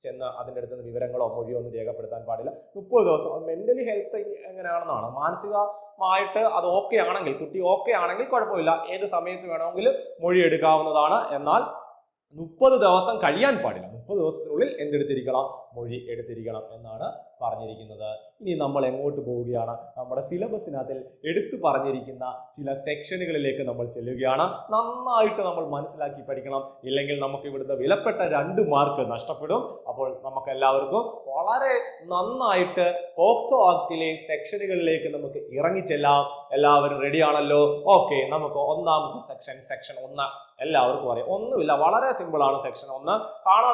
ചെന്ന് അതിന്റെ അടുത്ത് വിവരങ്ങളോ മൊഴിയോ ഒന്നും രേഖപ്പെടുത്താൻ പാടില്ല. മുപ്പത് ദിവസം മെന്റലി ഹെൽത്ത് എങ്ങനെയാണെന്നാണ്. മാനസികമായിട്ട് അത് ഓക്കെ ആണെങ്കിൽ കുട്ടി ഓക്കെ ആണെങ്കിൽ കുഴപ്പമില്ല. ഏത് സമയത്ത് വേണമെങ്കിലും മൊഴി എടുക്കാവുന്നതാണ്. എന്നാൽ മുപ്പത് ദിവസം കഴിയാൻ പാടില്ല. മുപ്പത് ദിവസത്തിനുള്ളിൽ എന്തെടുത്തിരിക്കണം? മൊഴി എടുത്തിരിക്കണം എന്നാണ് പറഞ്ഞിരിക്കുന്നത്. ഇനി നമ്മൾ എങ്ങോട്ട് പോവുകയാണ്? നമ്മുടെ സിലബസിനകത്തിൽ എടുത്തു പറഞ്ഞിരിക്കുന്ന ചില സെക്ഷനുകളിലേക്ക് നമ്മൾ ചെല്ലുകയാണ്. നന്നായിട്ട് നമ്മൾ മനസ്സിലാക്കി പഠിക്കണം. ഇല്ലെങ്കിൽ നമുക്ക് ഇവിടുത്തെ വിലപ്പെട്ട രണ്ട് മാർക്ക് നഷ്ടപ്പെടും. അപ്പോൾ നമുക്ക് എല്ലാവർക്കും വളരെ നന്നായിട്ട് പോക്സോ ആക്ടിലെ സെക്ഷനുകളിലേക്ക് നമുക്ക് ഇറങ്ങിച്ചെല്ലാം. എല്ലാവരും റെഡി ആണല്ലോ ഓക്കെ നമുക്ക് ഒന്നാമത്തെ സെക്ഷൻ സെക്ഷൻ ഒന്ന്. എല്ലാവർക്കും അറിയാം. ഒന്നുമില്ല വളരെ സിമ്പിൾ ആണ് സെക്ഷൻ ഒന്ന്.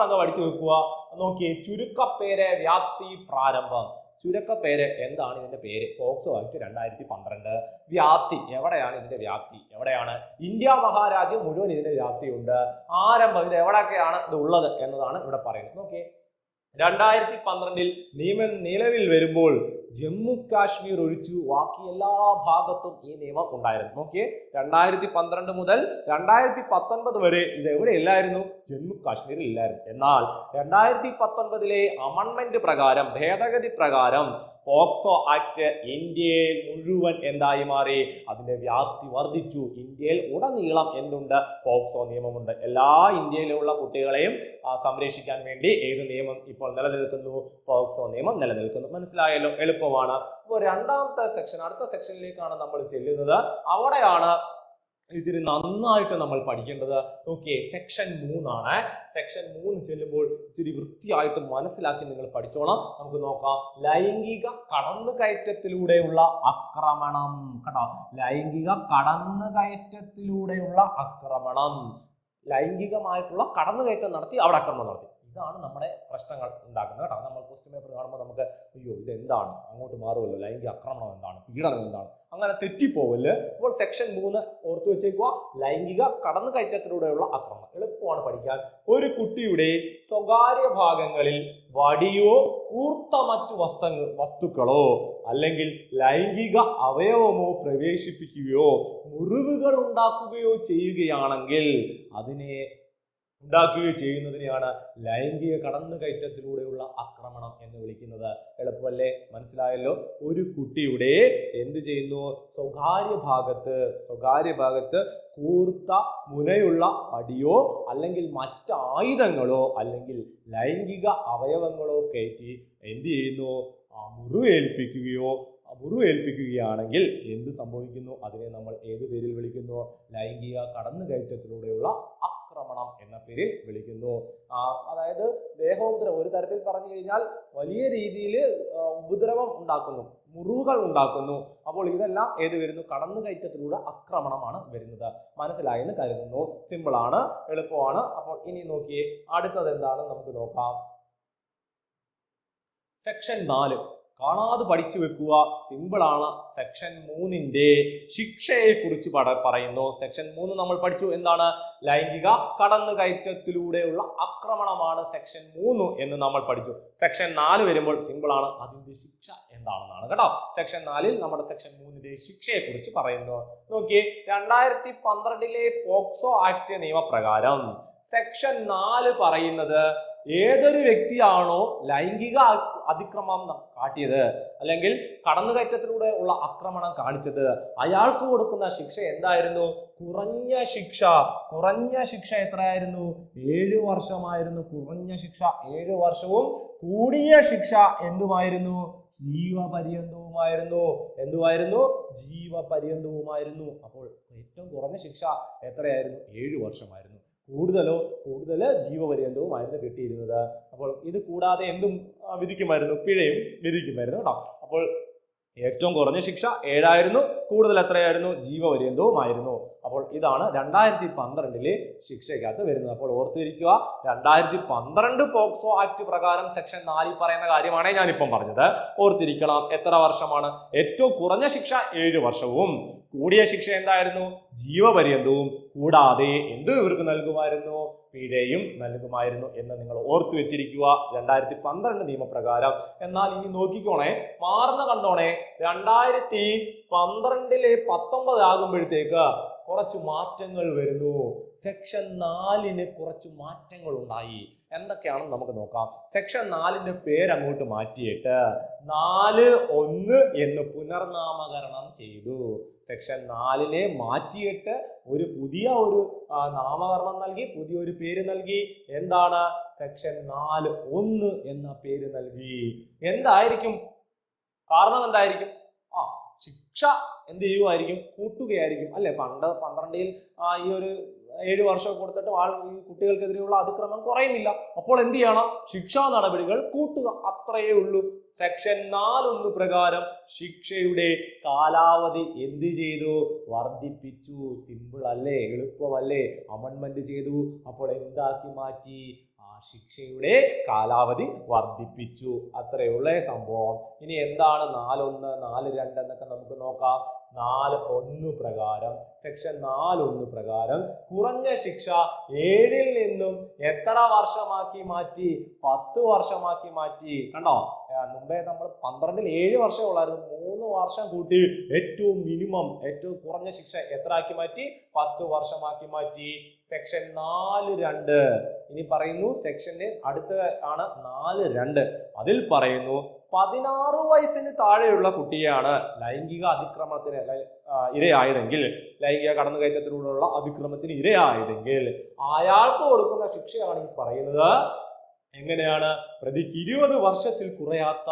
അങ്ങ് പഠിച്ചു വെക്കുക. നോക്കിയേ ചുരുക്കപ്പേരെ വ്യാപ്തി പ്രാരംഭം ചുരുക്കപ്പേര് എന്താണ് ഇതിന്റെ പേര്? പോക്സോ ആക്ട് രണ്ടായിരത്തി പന്ത്രണ്ട്. വ്യാപ്തി. എവിടെയാണ് ഇതിന്റെ വ്യാപ്തി? എവിടെയാണ്? ഇന്ത്യ മഹാരാജ്യം മുഴുവൻ ഇതിന്റെ വ്യാപ്തിയുണ്ട്. ആരംഭം. ഇത് എവിടെയൊക്കെയാണ് ഇത് ഉള്ളത് എന്നതാണ് ഇവിടെ പറയുന്നത്. നോക്കിയേ. രണ്ടായിരത്തി പന്ത്രണ്ടിൽ നിയമം നിലവിൽ വരുമ്പോൾ ജമ്മു കാശ്മീർ ഒഴിച്ചു. ബാക്കി എല്ലാ ഭാഗത്തും ഈ നിയമം ഉണ്ടായിരുന്നു. നോക്കിയേ രണ്ടായിരത്തി പന്ത്രണ്ട് മുതൽ രണ്ടായിരത്തി പത്തൊൻപത് വരെ ഇത് എവിടെ ഇല്ലായിരുന്നു? ജമ്മു കാശ്മീരിൽ ഇല്ലായിരുന്നു. എന്നാൽ രണ്ടായിരത്തി പത്തൊൻപതിലെ അമൺമെന്റ് പ്രകാരം ഭേദഗതി പ്രകാരം പോക്സോ ആക്ട് ഇന്ത്യയിൽ മുഴുവൻ എന്തായി മാറി? അതിന്റെ വ്യാപ്തി വർദ്ധിച്ചു. ഇന്ത്യയിൽ ഉടനീളം എന്തുണ്ട്? പോക്സോ നിയമമുണ്ട്. എല്ലാ ഇന്ത്യയിലുള്ള കുട്ടികളെയും സംരക്ഷിക്കാൻ വേണ്ടി ഏത് നിയമം ഇപ്പോൾ നിലനിൽക്കുന്നു? പോക്സോ നിയമം നിലനിൽക്കുന്നു. മനസ്സിലായല്ലോ? എളുപ്പമാണ്. അപ്പോൾ രണ്ടാമത്തെ സെക്ഷൻ അടുത്ത സെക്ഷനിലേക്കാണ് നമ്മൾ ചെല്ലുന്നത്. അവിടെയാണ് ഇതിന് നന്നായിട്ട് നമ്മൾ പഠിക്കേണ്ടത് ഓക്കെ സെക്ഷൻ മൂന്നാണ്. സെക്ഷൻ മൂന്ന് ചെല്ലുമ്പോൾ ഇച്ചിരി വൃത്തിയായിട്ട് മനസ്സിലാക്കി നിങ്ങൾ പഠിച്ചോളാം. നമുക്ക് നോക്കാം. ലൈംഗിക കടന്നുകയറ്റത്തിലൂടെയുള്ള ആക്രമണം. കേട്ടോ ലൈംഗിക കടന്നുകയറ്റത്തിലൂടെയുള്ള ആക്രമണം. ലൈംഗികമായിട്ടുള്ള കടന്നുകയറ്റം നടത്തി അവിടെ ആക്രമണം നടത്തി. ഇതാണ് നമ്മുടെ പ്രശ്നങ്ങൾ ഉണ്ടാക്കുന്നത് കേട്ടോ. നമ്മൾ ക്വസ്റ്റ്യൻ പേപ്പർ കാണുമ്പോൾ നമുക്ക് അയ്യോ ഇത് എന്താണ് അങ്ങോട്ട് മാറുമല്ലോ. ലൈംഗിക ആക്രമണം എന്താണ്? പീഡനം എന്താണ്? അങ്ങനെ തെറ്റിപ്പോവൽ അപ്പോൾ സെക്ഷൻ മൂന്ന് ഓർത്തു വെച്ചേക്കുക. ലൈംഗിക കടന്നുകയറ്റത്തിലൂടെയുള്ള ആക്രമണം. എളുപ്പമാണ് പഠിക്കാൻ. ഒരു കുട്ടിയുടെ സ്വകാര്യ ഭാഗങ്ങളിൽ വടിയോ കൂർത്ത മറ്റു വസ്തു വസ്തുക്കളോ അല്ലെങ്കിൽ ലൈംഗിക അവയവമോ പ്രവേശിപ്പിക്കുകയോ മുറിവുകൾ ഉണ്ടാക്കുകയോ ചെയ്യുകയാണെങ്കിൽ അതിനെ ഉണ്ടാക്കുകയോ ചെയ്യുന്നതിനെയാണ് ലൈംഗിക കടന്നുകയറ്റത്തിലൂടെയുള്ള ആക്രമണം എന്ന് വിളിക്കുന്നത്. എളുപ്പമല്ലേ? മനസ്സിലായല്ലോ? ഒരു കുട്ടിയുടെ എന്ത് ചെയ്യുന്നു? സ്വകാര്യ ഭാഗത്ത് സ്വകാര്യ ഭാഗത്ത് കൂർത്ത മുനയുള്ള അടിയോ അല്ലെങ്കിൽ മറ്റ് ആയുധങ്ങളോ അല്ലെങ്കിൽ ലൈംഗിക അവയവങ്ങളോ കയറ്റി എന്ത് ചെയ്യുന്നു? മുറിവേൽപ്പിക്കുകയോ മുറിവേൽപ്പിക്കുകയാണെങ്കിൽ എന്ത് സംഭവിക്കുന്നു? അതിനെ നമ്മൾ ഏത് പേരിൽ വിളിക്കുന്നു? ലൈംഗിക കടന്നുകയറ്റത്തിലൂടെയുള്ള പേരിൽ വിളിക്കുന്നു. അതായത് ദേഹോപദ്രവം ഒരു തരത്തിൽ പറഞ്ഞു കഴിഞ്ഞാൽ വലിയ രീതിയിൽ ഉപദ്രവം ഉണ്ടാക്കുന്നു മുറിവുകൾ ഉണ്ടാക്കുന്നു. അപ്പോൾ ഇതെല്ലാം ഏത് വരുന്നു? കയറ്റത്തിലൂടെ ആക്രമണമാണ് വരുന്നത്. മനസ്സിലായെന്ന് കരുതുന്നു. സിമ്പിൾ ആണ് എളുപ്പമാണ്. അപ്പോൾ ഇനി നോക്കിയേ അടുത്തത് എന്താണ് നമുക്ക് നോക്കാം. സെക്ഷൻ നാല്. കാണാതെ പഠിച്ചു വെക്കുക. സിമ്പിൾ ആണ്. സെക്ഷൻ മൂന്നിന്റെ ശിക്ഷയെ കുറിച്ച് പറയുന്നു. സെക്ഷൻ മൂന്ന് നമ്മൾ പഠിച്ചു. എന്താണ്? ലൈംഗിക കടന്നുകയറ്റത്തിലൂടെയുള്ള ആക്രമണമാണ് സെക്ഷൻ മൂന്ന് എന്ന് നമ്മൾ പഠിച്ചു. സെക്ഷൻ നാല് വരുമ്പോൾ സിമ്പിൾ ആണ്. അതിന്റെ ശിക്ഷ എന്താണെന്നാണ് കേട്ടോ. സെക്ഷൻ നാലിൽ നമ്മുടെ സെക്ഷൻ മൂന്നിന്റെ ശിക്ഷയെ കുറിച്ച് പറയുന്നു. നോക്കിയേ. രണ്ടായിരത്തി പന്ത്രണ്ടിലെ പോക്സോ ആക്ട് നിയമപ്രകാരം സെക്ഷൻ നാല് പറയുന്നത് ഏതൊരു വ്യക്തിയാണോ ലൈംഗിക അതിക്രമം കാട്ടിയത്. അല്ലെങ്കിൽ കടന്നുകയറ്റത്തിലൂടെ ഉള്ള ആക്രമണം കാണിച്ചത്. അയാൾക്ക് കൊടുക്കുന്ന ശിക്ഷ എന്തായിരുന്നു? കുറഞ്ഞ ശിക്ഷ. കുറഞ്ഞ ശിക്ഷ എത്രയായിരുന്നു? ഏഴു വർഷമായിരുന്നു കുറഞ്ഞ ശിക്ഷ. ഏഴു വർഷവും കൂടിയ ശിക്ഷ എന്തുമായിരുന്നു? ജീവപര്യന്തവുമായിരുന്നു. എന്തുമായിരുന്നു? ജീവപര്യന്തവുമായിരുന്നു. അപ്പോൾ ഏറ്റവും കുറഞ്ഞ ശിക്ഷ എത്രയായിരുന്നു? ഏഴു വർഷമായിരുന്നു. കൂടുതലോ കൂടുതൽ ജീവപര്യന്തവുമായിരുന്നു കിട്ടിയിരുന്നത്. അപ്പോൾ ഇത് കൂടാതെ എന്തും വിധിക്കുമായിരുന്നു. പിഴയും വിധിക്കുമായിരുന്നു കേട്ടോ. അപ്പോൾ ഏറ്റവും കുറഞ്ഞ ശിക്ഷ ഏഴായിരുന്നു. കൂടുതൽ എത്രയായിരുന്നു? ജീവപര്യന്തവുമായിരുന്നു. അപ്പോൾ ഇതാണ് രണ്ടായിരത്തി പന്ത്രണ്ടിലെ ശിക്ഷയ്ക്കകത്ത് വരുന്നത്. അപ്പോൾ ഓർത്തിരിക്കുക രണ്ടായിരത്തി പന്ത്രണ്ട് പോക്സോ ആക്ട് പ്രകാരം സെക്ഷൻ നാലിൽ പറയുന്ന കാര്യമാണ് ഞാനിപ്പം പറഞ്ഞത്. ഓർത്തിരിക്കണം എത്ര വർഷമാണ്? ഏറ്റവും കുറഞ്ഞ ശിക്ഷ ഏഴ് വർഷവും. കൂടിയ ശിക്ഷ എന്തായിരുന്നു? ജീവപര്യന്തവും കൂടാതെ എന്ത് ഇവർക്ക് നൽകുമായിരുന്നു? പിഴയും നൽകുമായിരുന്നു എന്ന് നിങ്ങൾ ഓർത്തു വെച്ചിരിക്കുക. രണ്ടായിരത്തി പന്ത്രണ്ട് നിയമപ്രകാരം. എന്നാൽ ഇനി നോക്കിക്കോണേ. മാറുന്ന കണ്ടോണേ. രണ്ടായിരത്തി പന്ത്രണ്ടിലെ പത്തൊമ്പത് ആകുമ്പോഴത്തേക്ക് കുറച്ച് മാറ്റങ്ങൾ വരുന്നു. സെക്ഷൻ നാലിന് കുറച്ച് മാറ്റങ്ങൾ ഉണ്ടായി എന്തൊക്കെയാണെന്ന് നമുക്ക് നോക്കാം. സെക്ഷൻ നാലിന്റെ പേര് അങ്ങോട്ട് മാറ്റിയിട്ട് നാല് ഒന്ന് എന്ന് പുനർനാമകരണം ചെയ്തു. സെക്ഷൻ നാലിനെ മാറ്റിയിട്ട് ഒരു പുതിയ ഒരു നാമകരണം നൽകി പുതിയൊരു പേര് നൽകി. എന്താണ്? സെക്ഷൻ നാല് ഒന്ന് എന്ന പേര് നൽകി. എന്തായിരിക്കും? കാരണം എന്തായിരിക്കും? ആ ശിക്ഷ എന്ത് ചെയ്യുമായിരിക്കും കൂട്ടുകയായിരിക്കും. അല്ലെ? പണ്ട് പന്ത്രണ്ടിൽ ഈ ഒരു ഏഴ് വർഷം കൊടുത്തിട്ട് ആൾ ഈ കുട്ടികൾക്കെതിരെയുള്ള അതിക്രമം കുറയുന്നില്ല. അപ്പോൾ എന്ത് ചെയ്യണം? ശിക്ഷാ നടപടികൾ കൂട്ടുക. അത്രയേ ഉള്ളൂ. സെക്ഷൻ നാലൊന്ന് പ്രകാരം ശിക്ഷയുടെ കാലാവധി എന്ത് ചെയ്തു? വർദ്ധിപ്പിച്ചു. സിമ്പിൾ അല്ലേ? എളുപ്പമല്ലേ? അമൻമെന്റ് ചെയ്തു. അപ്പോൾ എന്താക്കി മാറ്റി? ആ ശിക്ഷയുടെ കാലാവധി വർദ്ധിപ്പിച്ചു. അത്രയുള്ള സംഭവം. ഇനി എന്താണ് നാലൊന്ന് നാല് രണ്ട് എന്നൊക്കെ നമുക്ക് നോക്കാം. നാല് ഒന്ന് പ്രകാരം സെക്ഷൻ നാലൊന്ന് പ്രകാരം കുറഞ്ഞ ശിക്ഷ ഏഴിൽ നിന്നും എത്ര വർഷമാക്കി മാറ്റി? പത്ത് വർഷമാക്കി മാറ്റി. കണ്ടോ? മുമ്പേ നമ്മൾ പന്ത്രണ്ടിൽ ഏഴ് വർഷം ഉള്ളായിരുന്നു. മൂന്ന് വർഷം കൂട്ടി ഏറ്റവും മിനിമം ഏറ്റവും കുറഞ്ഞ ശിക്ഷ എത്ര ആക്കി മാറ്റി? പത്ത് വർഷമാക്കി മാറ്റി. സെക്ഷൻ നാല് രണ്ട്. ഇനി പറയുന്നു സെക്ഷന് അടുത്ത ആണ് നാല് രണ്ട്. അതിൽ പറയുന്നു പതിനാറ് വയസ്സിന് താഴെയുള്ള കുട്ടിയാണ് ലൈംഗിക അതിക്രമത്തിന് ഇരയായതെങ്കിൽ ലൈംഗിക കടന്നുകയറ്റത്തിലൂടെയുള്ള അതിക്രമത്തിന് ഇരയായതെങ്കിൽ അയാൾക്ക് കൊടുക്കുന്ന ശിക്ഷയാണ് ഈ പറയുന്നത്. എങ്ങനെയാണ്? പ്രതിക്ക് ഇരുപത് വർഷത്തിൽ കുറയാത്ത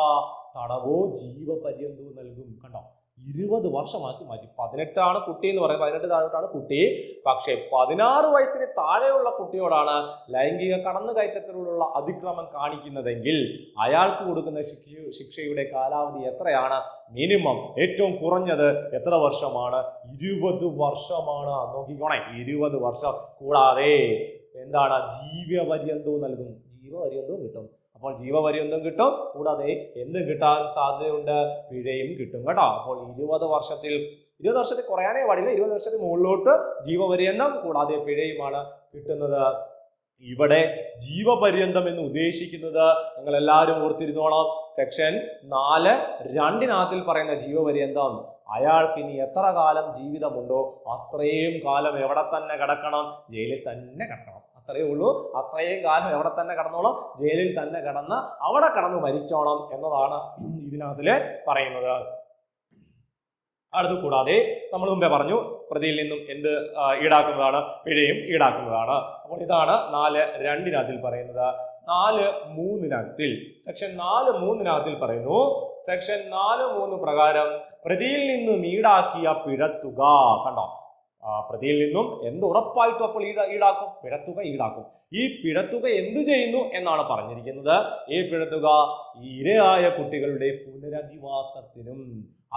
തടവോ ജീവപര്യന്തവും നൽകും. കണ്ടോ? ഇരുപത് വർഷമാക്കി മാറ്റി. പതിനെട്ടാണ് കുട്ടി എന്ന് പറയുന്നത് പതിനെട്ട് താഴോട്ടാണ് കുട്ടി. പക്ഷേ പതിനാറ് വയസ്സിന് താഴെയുള്ള കുട്ടിയോടാണ് ലൈംഗിക കടന്നുകയറ്റത്തിലൂടെയുള്ള അതിക്രമം കാണിക്കുന്നതെങ്കിൽ അയാൾക്ക് കൊടുക്കുന്ന ശിക്ഷ ശിക്ഷയുടെ കാലാവധി എത്രയാണ്? മിനിമം ഏറ്റവും കുറഞ്ഞത് എത്ര വർഷമാണ്? ഇരുപത് വർഷമാണ്. നോക്കിക്കോണേ. ഇരുപത് വർഷം കൂടാതെ എന്താണ്? ജീവപര്യന്തവും നൽകും. ജീവപര്യന്തവും കിട്ടും. അപ്പോൾ ജീവപര്യന്തം കിട്ടും കൂടാതെ എന്തും കിട്ടാൻ സാധ്യതയുണ്ട് പിഴയും കിട്ടും കേട്ടോ. അപ്പോൾ ഇരുപത് വർഷത്തിൽ ഇരുപത് വർഷത്തിൽ കുറയാനേ പാടില്ല. ഇരുപത് വർഷത്തിൽ മുകളിലോട്ട് ജീവപര്യന്തം കൂടാതെ പിഴയുമാണ് കിട്ടുന്നത്. ഇവിടെ ജീവപര്യന്തം എന്ന് ഉദ്ദേശിക്കുന്നത് നിങ്ങൾ എല്ലാവരും ഓർത്തിരുന്നോളാം. സെക്ഷൻ നാല് രണ്ടിനകത്തിൽ പറയുന്ന ജീവപര്യന്തം അയാൾക്ക് ഇനി എത്ര കാലം ജീവിതമുണ്ടോ? അത്രയും കാലം എവിടെ തന്നെ കിടക്കണം? ജയിലിൽ തന്നെ കിടക്കണം. അത്രയേ ഉള്ളൂ. അത്രയും കാലം എവിടെ തന്നെ കടന്നോളാം? ജയിലിൽ തന്നെ കിടന്ന് അവിടെ കടന്ന് മരിച്ചോണം എന്നതാണ് ഇതിനകത്തിൽ പറയുന്നത്. അടുത്ത് കൂടാതെ നമ്മൾ മുമ്പേ പറഞ്ഞു പ്രതിയിൽ നിന്നും എന്ത് ഈടാക്കുന്നതാണ് പിഴയും ഈടാക്കുന്നതാണ്. അപ്പോൾ ഇതാണ് നാല് രണ്ടിനകത്തിൽ പറയുന്നത്. നാല് മൂന്നിനകത്തിൽ സെക്ഷൻ നാല് മൂന്നിനകത്തിൽ പറയുന്നു സെക്ഷൻ നാല് മൂന്ന് പ്രകാരം പ്രതിയിൽ നിന്നും ഈടാക്കിയ പിഴത്തുക. കണ്ടോ? പ്രതിയിൽ നിന്നും എന്ത് ഉറപ്പായിട്ടും അപ്പോൾ ഈട ഈടാക്കും? പിഴത്തുക ഈടാക്കും. ഈ പിഴത്തുക എന്തു ചെയ്യുന്നു എന്നാണ് പറഞ്ഞിരിക്കുന്നത്. ഈ പിഴത്തുക ഇരയായ കുട്ടികളുടെ പുനരധിവാസത്തിനും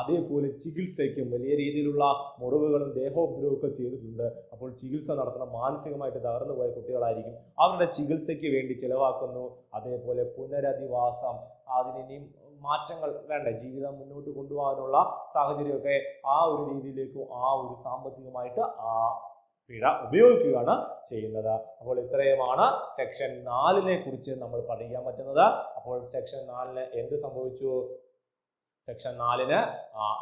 അതേപോലെ ചികിത്സയ്ക്കും വലിയ രീതിയിലുള്ള മുറിവുകളും ദേഹോപദ്രവവും ഒക്കെ ചെയ്തിട്ടുണ്ട്. അപ്പോൾ ചികിത്സ നടത്തണം. മാനസികമായിട്ട് തകർന്നു പോയ കുട്ടികളായിരിക്കും. അവരുടെ ചികിത്സയ്ക്ക് വേണ്ടി ചിലവാക്കുന്നു. അതേപോലെ പുനരധിവാസം. അതിനിയും മാറ്റങ്ങൾ വേണ്ട? ജീവിതം മുന്നോട്ട് കൊണ്ടുപോകാനുള്ള സാഹചര്യമൊക്കെ ആ ഒരു രീതിയിലേക്കും ആ ഒരു സാമ്പത്തികമായിട്ട് ആ പിഴ ഉപയോഗിക്കുകയാണ് ചെയ്യുന്നത്. അപ്പോൾ ഇത്രയുമാണ് സെക്ഷൻ നാലിനെ കുറിച്ച് നമ്മൾ പഠിക്കാൻ പറ്റുന്നത്. അപ്പോൾ സെക്ഷൻ നാലിന് എന്ത് സംഭവിച്ചു? സെക്ഷൻ നാലിന്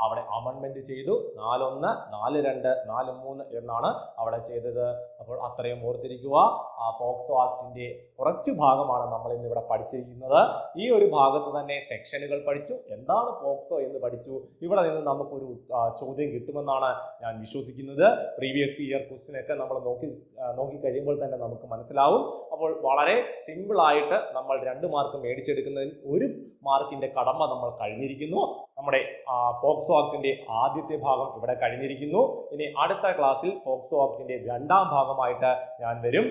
അവിടെ അമൻമെന്റ് ചെയ്തു. നാലൊന്ന് നാല് രണ്ട് നാല് മൂന്ന് എന്നാണ് അവിടെ ചെയ്തത്. അപ്പോൾ അത്രയും ഓർത്തിരിക്കുക. ആ പോക്സോ ആക്ടിന്റെ കുറച്ച് ഭാഗമാണ് നമ്മൾ ഇന്ന് ഇവിടെ പഠിച്ചിരിക്കുന്നത്. ഈ ഒരു ഭാഗത്ത് തന്നെ സെക്ഷനുകൾ പഠിച്ചു. എന്താണ് പോക്സോ എന്ന് പഠിച്ചു? ഇവിടെ നിന്ന് നമുക്കൊരു ചോദ്യം കിട്ടുമെന്നാണ് ഞാൻ വിശ്വസിക്കുന്നത്. പ്രീവിയസ് ഇയർ ക്വസ്റ്റിനൊക്കെ നമ്മൾ നോക്കി നോക്കി കഴിയുമ്പോൾ തന്നെ നമുക്ക് മനസ്സിലാവും. അപ്പോൾ വളരെ സിമ്പിൾ ആയിട്ട് നമ്മൾ രണ്ട് മാർക്ക് മേടിച്ചെടുക്കുന്നതിൽ ഒരു മാർക്കിന്റെ കടമ നമ്മൾ കഴിഞ്ഞിരിക്കുന്നു. നമ്മുടെ പോക്സോ ആക്ടിന്റെ ആദ്യത്തെ ഭാഗം ഇവിടെ കഴിഞ്ഞിരിക്കുന്നു. ഇനി അടുത്ത ക്ലാസ്സിൽ പോക്സോ ആക്ടിന്റെ രണ്ടാം ഭാഗമായിട്ട് ഞാൻ വരും.